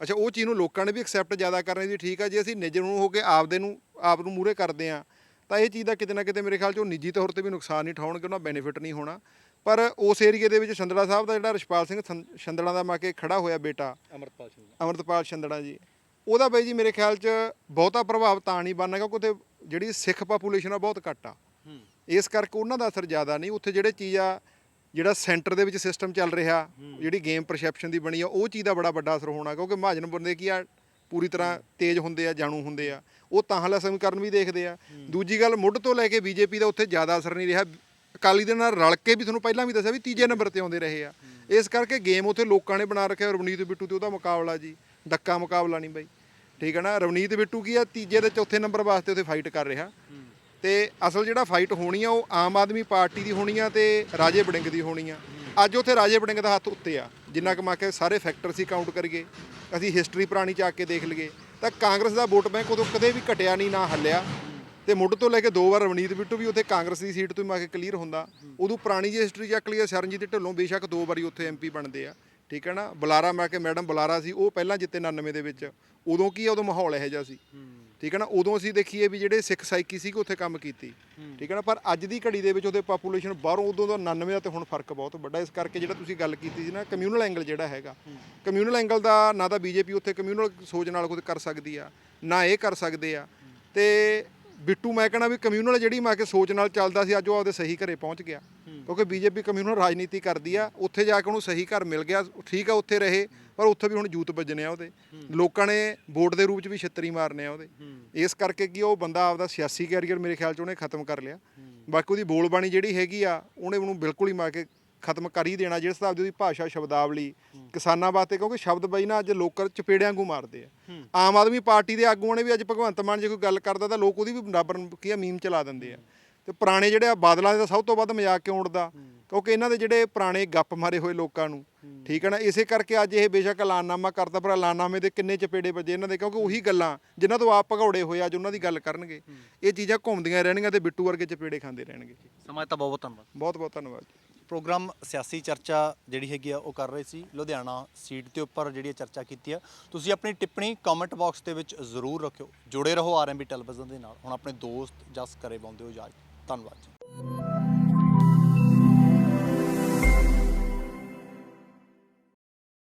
S1: ਅੱਛਾ, ਉਹ ਚੀਜ਼ ਨੂੰ ਲੋਕਾਂ ਨੇ ਵੀ ਐਕਸੈਪਟ ਜ਼ਿਆਦਾ ਕਰਨੀ ਦੀ ਠੀਕ ਆ, ਜੇ ਅਸੀਂ ਨਿੱਜ ਨੂੰ ਹੋ ਕੇ ਆਪਦੇ ਨੂੰ, ਆਪ ਨੂੰ ਮੂਰੇ ਕਰਦੇ ਆ, ਤਾਂ ਇਹ ਚੀਜ਼ ਦਾ ਕਿਤੇ ਨਾ ਕਿਤੇ ਮੇਰੇ ਖਿਆਲ 'ਚ ਉਹ ਨਿੱਜੀ ਤੌਰ ਤੇ ਵੀ ਨੁਕਸਾਨ ਨਹੀਂ ਠਾਉਣਗੇ, ਉਹਨਾਂ ਬੈਨੀਫਿਟ ਨਹੀਂ ਹੋਣਾ। ਪਰ ਉਸ ਏਰੀਏ ਦੇ ਵਿੱਚ ਸੰਦੜਾ ਸਾਹਿਬ ਦਾ ਜਿਹੜਾ ਰਸ਼ਪਾਲ ਸਿੰਘ ਸੰਦ- ਸੰਦੜਾ ਦਾ ਮਾ ਕੇ ਖੜਾ ਹੋਇਆ ਬੇਟਾ।
S2: ਅਮਰਪਾਲ ਸਿੰਘ
S1: ਅਮਰਤਪਾਲ ਛੰਦੜਾ ਜੀ। ਉਹਦਾ ਬਾਈ ਜੀ ਮੇਰੇ ਖਿਆਲ 'ਚ ਬਹੁਤਾ ਪ੍ਰਭਾਵ ਤਾਂ ਨਹੀਂ ਬਣਨਾ ਕਿਉਂਕਿ ਉੱਥੇ ਜਿਹੜੀ ਸਿੱਖ ਪਾਪੂਲੇਸ਼ਨ ਆ ਬਹੁਤ ਘੱਟ ਆ। ਇਸ ਕਰਕੇ ਉਹਨਾਂ ਦਾ ਅਸਰ ਜ਼ਿਆਦਾ ਨਹੀਂ। ਉੱਥੇ ਜਿਹੜੇ ਚੀਜ਼ ਆ ਜਿਹੜਾ ਸੈਂਟਰ ਦੇ ਵਿੱਚ ਸਿਸਟਮ ਚੱਲ ਰਿਹਾ ਜਿਹੜੀ ਗੇਮ ਪਰਸੈਪਸ਼ਨ ਦੀ ਬਣੀ ਆ ਉਹ ਚੀਜ਼ ਦਾ ਬੜਾ ਵੱਡਾ ਅਸਰ ਹੋਣਾ ਕਿਉਂਕਿ ਮਹਾਜਨ ਬੰਦੇ ਕੀ ਆ ਪੂਰੀ ਤਰ੍ਹਾਂ ਤੇਜ਼ ਹੁੰਦੇ ਆ ਜਾਣੂ ਹੁੰਦੇ ਆ। ਉਹ ਤਾਂ ਹਲਾ ਸਮੀਕਰਨ ਵੀ ਦੇਖਦੇ ਆ। ਦੂਜੀ ਗੱਲ ਮੁੱਢ ਤੋਂ ਲੈ ਕੇ ਬੀਜੇਪੀ ਦਾ ਉੱਥੇ ਜ਼ਿਆਦਾ ਅਸਰ ਨਹੀਂ ਰਿਹਾ। ਅਕਾਲੀ ਦੇ ਨਾਲ ਰਲ ਕੇ ਵੀ ਤੁਹਾਨੂੰ ਪਹਿਲਾਂ ਵੀ ਦੱਸਿਆ ਵੀ ਤੀਜੇ ਨੰਬਰ ਤੇ ਆਉਂਦੇ ਰਹੇ ਆ। ਇਸ ਕਰਕੇ ਗੇਮ ਉੱਥੇ ਲੋਕਾਂ ਨੇ ਬਣਾ ਰੱਖਿਆ, ਰਵਨੀਤ ਬਿੱਟੂ ਤੇ ਉਹਦਾ ਮੁਕਾਬਲਾ ਜੀ ਡੱਕਾ ਮੁਕਾਬਲਾ ਨਹੀਂ ਬਾਈ। ਠੀਕ ਹੈ ਨਾ? ਰਵਨੀਤ ਬਿੱਟੂ ਕੀ ਆ? ਤੀਜੇ ਤੇ ਚੌਥੇ ਨੰਬਰ ਵਾਸਤੇ ਉੱਥੇ ਫਾਈਟ ਕਰ ਰਿਹਾ। ਤੇ ਅਸਲ ਜਿਹੜਾ ਫਾਈਟ ਹੋਣੀ ਆ, ਉਹ ਆਮ ਆਦਮੀ ਪਾਰਟੀ ਦੀ ਹੋਣੀ ਆ ਤੇ ਰਾਜੇ ਬੜਿੰਗ ਦੀ ਹੋਣੀ ਆ। ਅੱਜ ਉੱਥੇ ਰਾਜੇ ਬੜਿੰਗ ਦਾ ਹੱਥ ਉੱਤੇ ਆ। ਜਿੰਨਾ ਕਿ ਮੈਂ ਕਿ ਸਾਰੇ ਫੈਕਟਰ ਸੀ ਕਾਊਂਟ ਕਰੀਏ। ਅਸੀਂ ਹਿਸਟਰੀ ਪੁਰਾਣੀ ਚ ਆ ਕੇ ਦੇਖ ਲਈਏ। ਤਾਂ ਕਾਂਗਰਸ ਦਾ ਵੋਟ ਬੈਂਕ ਉਦੋਂ ਕਦੇ ਵੀ ਘਟਿਆ ਨਹੀਂ, ਨਾ ਹੱਲਿਆ। ਤੇ ਮੁੱਢ ਤੋਂ ਲੈ ਕੇ ਦੋ ਵਾਰ ਰਵਨੀਤ ਬਿੱਟੂ ਵੀ ਉੱਥੇ ਕਾਂਗਰਸ ਦੀ ਸੀਟ ਤੋਂ ਹੀ ਮਾ ਕੇ ਕਲੀਅਰ ਹੁੰਦਾ। ਉਦੋਂ ਪੁਰਾਣੀ ਜੀ ਹਿਸਟਰੀ ਚੱਕ ਲਈ ਸਰਨਜੀਤ ਢਿੱਲੋਂ ਬੇਸ਼ੱਕ ਦੋ ਵਾਰੀ ਉੱਥੇ ਐਮਪੀ ਬਣਦੇ ਆ। ਠੀਕ ਹੈ ਨਾ? ਬੁਲਾਰਾ ਮੈਂ ਕਿ ਮੈਡਮ ਬੁਲਾਰਾ ਸੀ, ਉਹ ਪਹਿਲਾਂ ਜਿੱਤੇ 99 ਦੇ ਵਿੱਚ। ਉਦੋਂ ਕੀ ਆ? ਉਦੋਂ ਮਾਹੌਲ ਇਹੋ ਜਿਹਾ ਸੀ। ਠੀਕ ਹੈ ਨਾ? ਉਦੋਂ ਅਸੀਂ ਦੇਖੀਏ ਵੀ ਜਿਹੜੇ ਸਿੱਖ ਸਾਈਕੀ ਸੀ ਉੱਥੇ ਕੰਮ ਕੀਤੀ। ਠੀਕ ਹੈ ਨਾ? ਪਰ ਅੱਜ ਦੀ ਘੜੀ ਦੇ ਵਿੱਚ ਉਹਦੇ ਪਾਪੂਲੇਸ਼ਨ ਬਾਹਰੋਂ ਉਦੋਂ ਦਾ 99 ਦਾ ਤੇ ਹੁਣ ਫ਼ਰਕ ਬਹੁਤ ਵੱਡਾ। ਇਸ ਕਰਕੇ ਜਿਹੜਾ ਤੁਸੀਂ ਗੱਲ ਕੀਤੀ ਸੀ ਨਾ ਕਮਿਊਨਲ ਐਂਗਲ ਜਿਹੜਾ ਹੈਗਾ। ਕਮਿਊਨਲ ਐਂਗਲ ਦਾ ਨਾ ਤਾਂ ਬੀਜੇਪੀ ਉੱਥੇ ਕਮਿਊਨਲ ਸੋਚ ਨਾਲ ਕੁਝ ਕਰ ਸਕਦੀ ਆ, ਨਾ ਇਹ ਕਰ ਸਕਦੇ ਆ। ਤੇ ਬਿੱਟੂ ਮੈਂ ਕਹਣਾ ਵੀ ਕਮਿਊਨਲ ਜਿਹੜੀ ਮੈਂ ਕਿ ਸੋਚ ਨਾਲ ਚੱਲਦਾ ਸੀ ਅੱਜ ਉਹ ਆਪਦੇ ਸਹੀ ਘਰੇ ਪਹੁੰਚ ਗਿਆ। ਕਿਉਂਕਿ ਬੀਜੇਪੀ ਕਮਿਊਨਲ ਰਾਜਨੀਤੀ ਕਰਦੀ ਆ ਉੱਥੇ ਜਾ ਕੇ ਉਹਨੂੰ ਸਹੀ ਘਰ ਮਿਲ ਗਿਆ ਠੀਕ ਆ ਉੱਥੇ ਰਹੇ ਪਰ ਉੱਥੇ ਵੀ ਹੁਣ ਜੂਤ ਵੱਜਣੇ ਆ ਉਹਦੇ। ਲੋਕਾਂ ਨੇ ਵੋਟ ਦੇ ਰੂਪ 'ਚ ਵੀ ਛਿੱਤਰੀ ਮਾਰਨੇ ਆ ਉਹਦੇ। ਇਸ ਕਰਕੇ ਕੀ ਉਹ ਬੰਦਾ ਆਪਦਾ ਸਿਆਸੀ ਕੈਰੀਅਰ ਮੇਰੇ ਖਿਆਲ 'ਚ ਉਹਨੇ ਖਤਮ ਕਰ ਲਿਆ। ਬਾਕੀ ਉਹਦੀ ਬੋਲਬਾਣੀ ਜਿਹੜੀ ਹੈਗੀ ਆ ਉਹਨੇ ਉਹਨੂੰ ਬਿਲਕੁਲ ਹੀ ਮਾ ਕੇ ਖਤਮ ਕਰ ਹੀ ਦੇਣਾ ਜਿਹੜੇ ਹਿਸਾਬ ਦੀ ਉਹਦੀ ਭਾਸ਼ਾ ਸ਼ਬਦਾਵਲੀ ਕਿਸਾਨਾਂ ਵਾਸਤੇ ਕਿਉਂਕਿ ਸ਼ਬਦ ਬਈ ਨਾ ਅੱਜ ਲੋਕ ਚਪੇੜਿਆਂ ਵਾਂਗੂ ਮਾਰਦੇ ਆ। ਆਮ ਆਦਮੀ ਪਾਰਟੀ ਦੇ ਆਗੂਆਂ ਨੇ ਵੀ ਅੱਜ ਭਗਵੰਤ ਮਾਨ ਜੇ ਕੋਈ ਗੱਲ ਕਰਦਾ ਤਾਂ ਲੋਕ ਉਹਦੀ ਵੀ ਬਰਾਬਰ ਕੀ ਆ ਮੀਮ ਚਲਾ ਦਿੰਦੇ ਆ। ਤੇ ਪੁਰਾਣੇ ਜਿਹੜੇ ਆ ਬਾਦਲਾਂ ਦੇ ਤਾਂ ਸਭ ਤੋਂ ਵੱਧ ਮਜ਼ਾਕ ਕਿਉਂ ਉੜਦਾ ਕਿਉਂਕਿ ਇਹਨਾਂ ਦੇ ਜਿਹੜੇ ਪੁਰਾਣੇ ਗੱਪ ਮਾਰੇ ਹੋਏ ਲੋਕਾਂ ਨੂੰ ਠੀਕ ਹੈ ਨਾ? ਇਸੇ ਕਰਕੇ ਅੱਜ ਇਹ ਬੇਸ਼ੱਕ ਐਲਾਨਨਾਮਾ ਕਰਦਾ ਪਰ ਐਲਾਨਨਾਮੇ ਦੇ ਕਿੰਨੇ ਚਪੇੜੇ ਵੱਜੇ ਇਹਨਾਂ ਦੇ ਕਿਉਂਕਿ ਉਹੀ ਗੱਲਾਂ ਜਿਨ੍ਹਾਂ ਤੋਂ ਆਪ ਭਗੌੜੇ ਹੋਏ ਅੱਜ ਉਹਨਾਂ ਦੀ ਗੱਲ ਕਰਨਗੇ। ਇਹ ਚੀਜ਼ਾਂ ਘੁੰਮਦੀਆਂ ਰਹਿਣਗੀਆਂ ਤੇ ਬਿੱਟੂ ਵਰਗੇ ਚਪੇੜੇ ਖਾਂਦੇ ਰਹਿਣਗੇ।
S2: ਸਮਾਂ ਤਾਂ ਬਹੁਤ ਬਹੁਤ ਧੰਨਵਾਦ।
S1: ਬਹੁਤ ਬਹੁਤ ਧੰਨਵਾਦ ਜੀ।
S2: ਪ੍ਰੋਗਰਾਮ ਸਿਆਸੀ ਚਰਚਾ ਜਿਹੜੀ ਹੈਗੀ ਆ ਉਹ ਕਰ ਰਹੇ ਸੀ, ਲੁਧਿਆਣਾ ਸੀਟ ਦੇ ਉੱਪਰ ਜਿਹੜੀ ਇਹ ਚਰਚਾ ਕੀਤੀ ਆ। ਤੁਸੀਂ ਆਪਣੀ ਟਿੱਪਣੀ ਕਮੈਂਟ ਬਾਕਸ ਦੇ ਵਿੱਚ ਜ਼ਰੂਰ ਰੱਖਿਓ। ਜੁੜੇ ਰਹੋ ਆਰਐਮਬੀ ਟੈਲੀਵਿਜ਼ਨ ਦੇ ਨਾਲ। ਹੁਣ ਆਪਣੇ ਦੋਸਤ ਜਸ ਕਰੇ ਪਾਉਂਦੇ ਹੋ ਇਜਾਜ਼ਤ ਧੰਨਵਾਦ ਜੀ।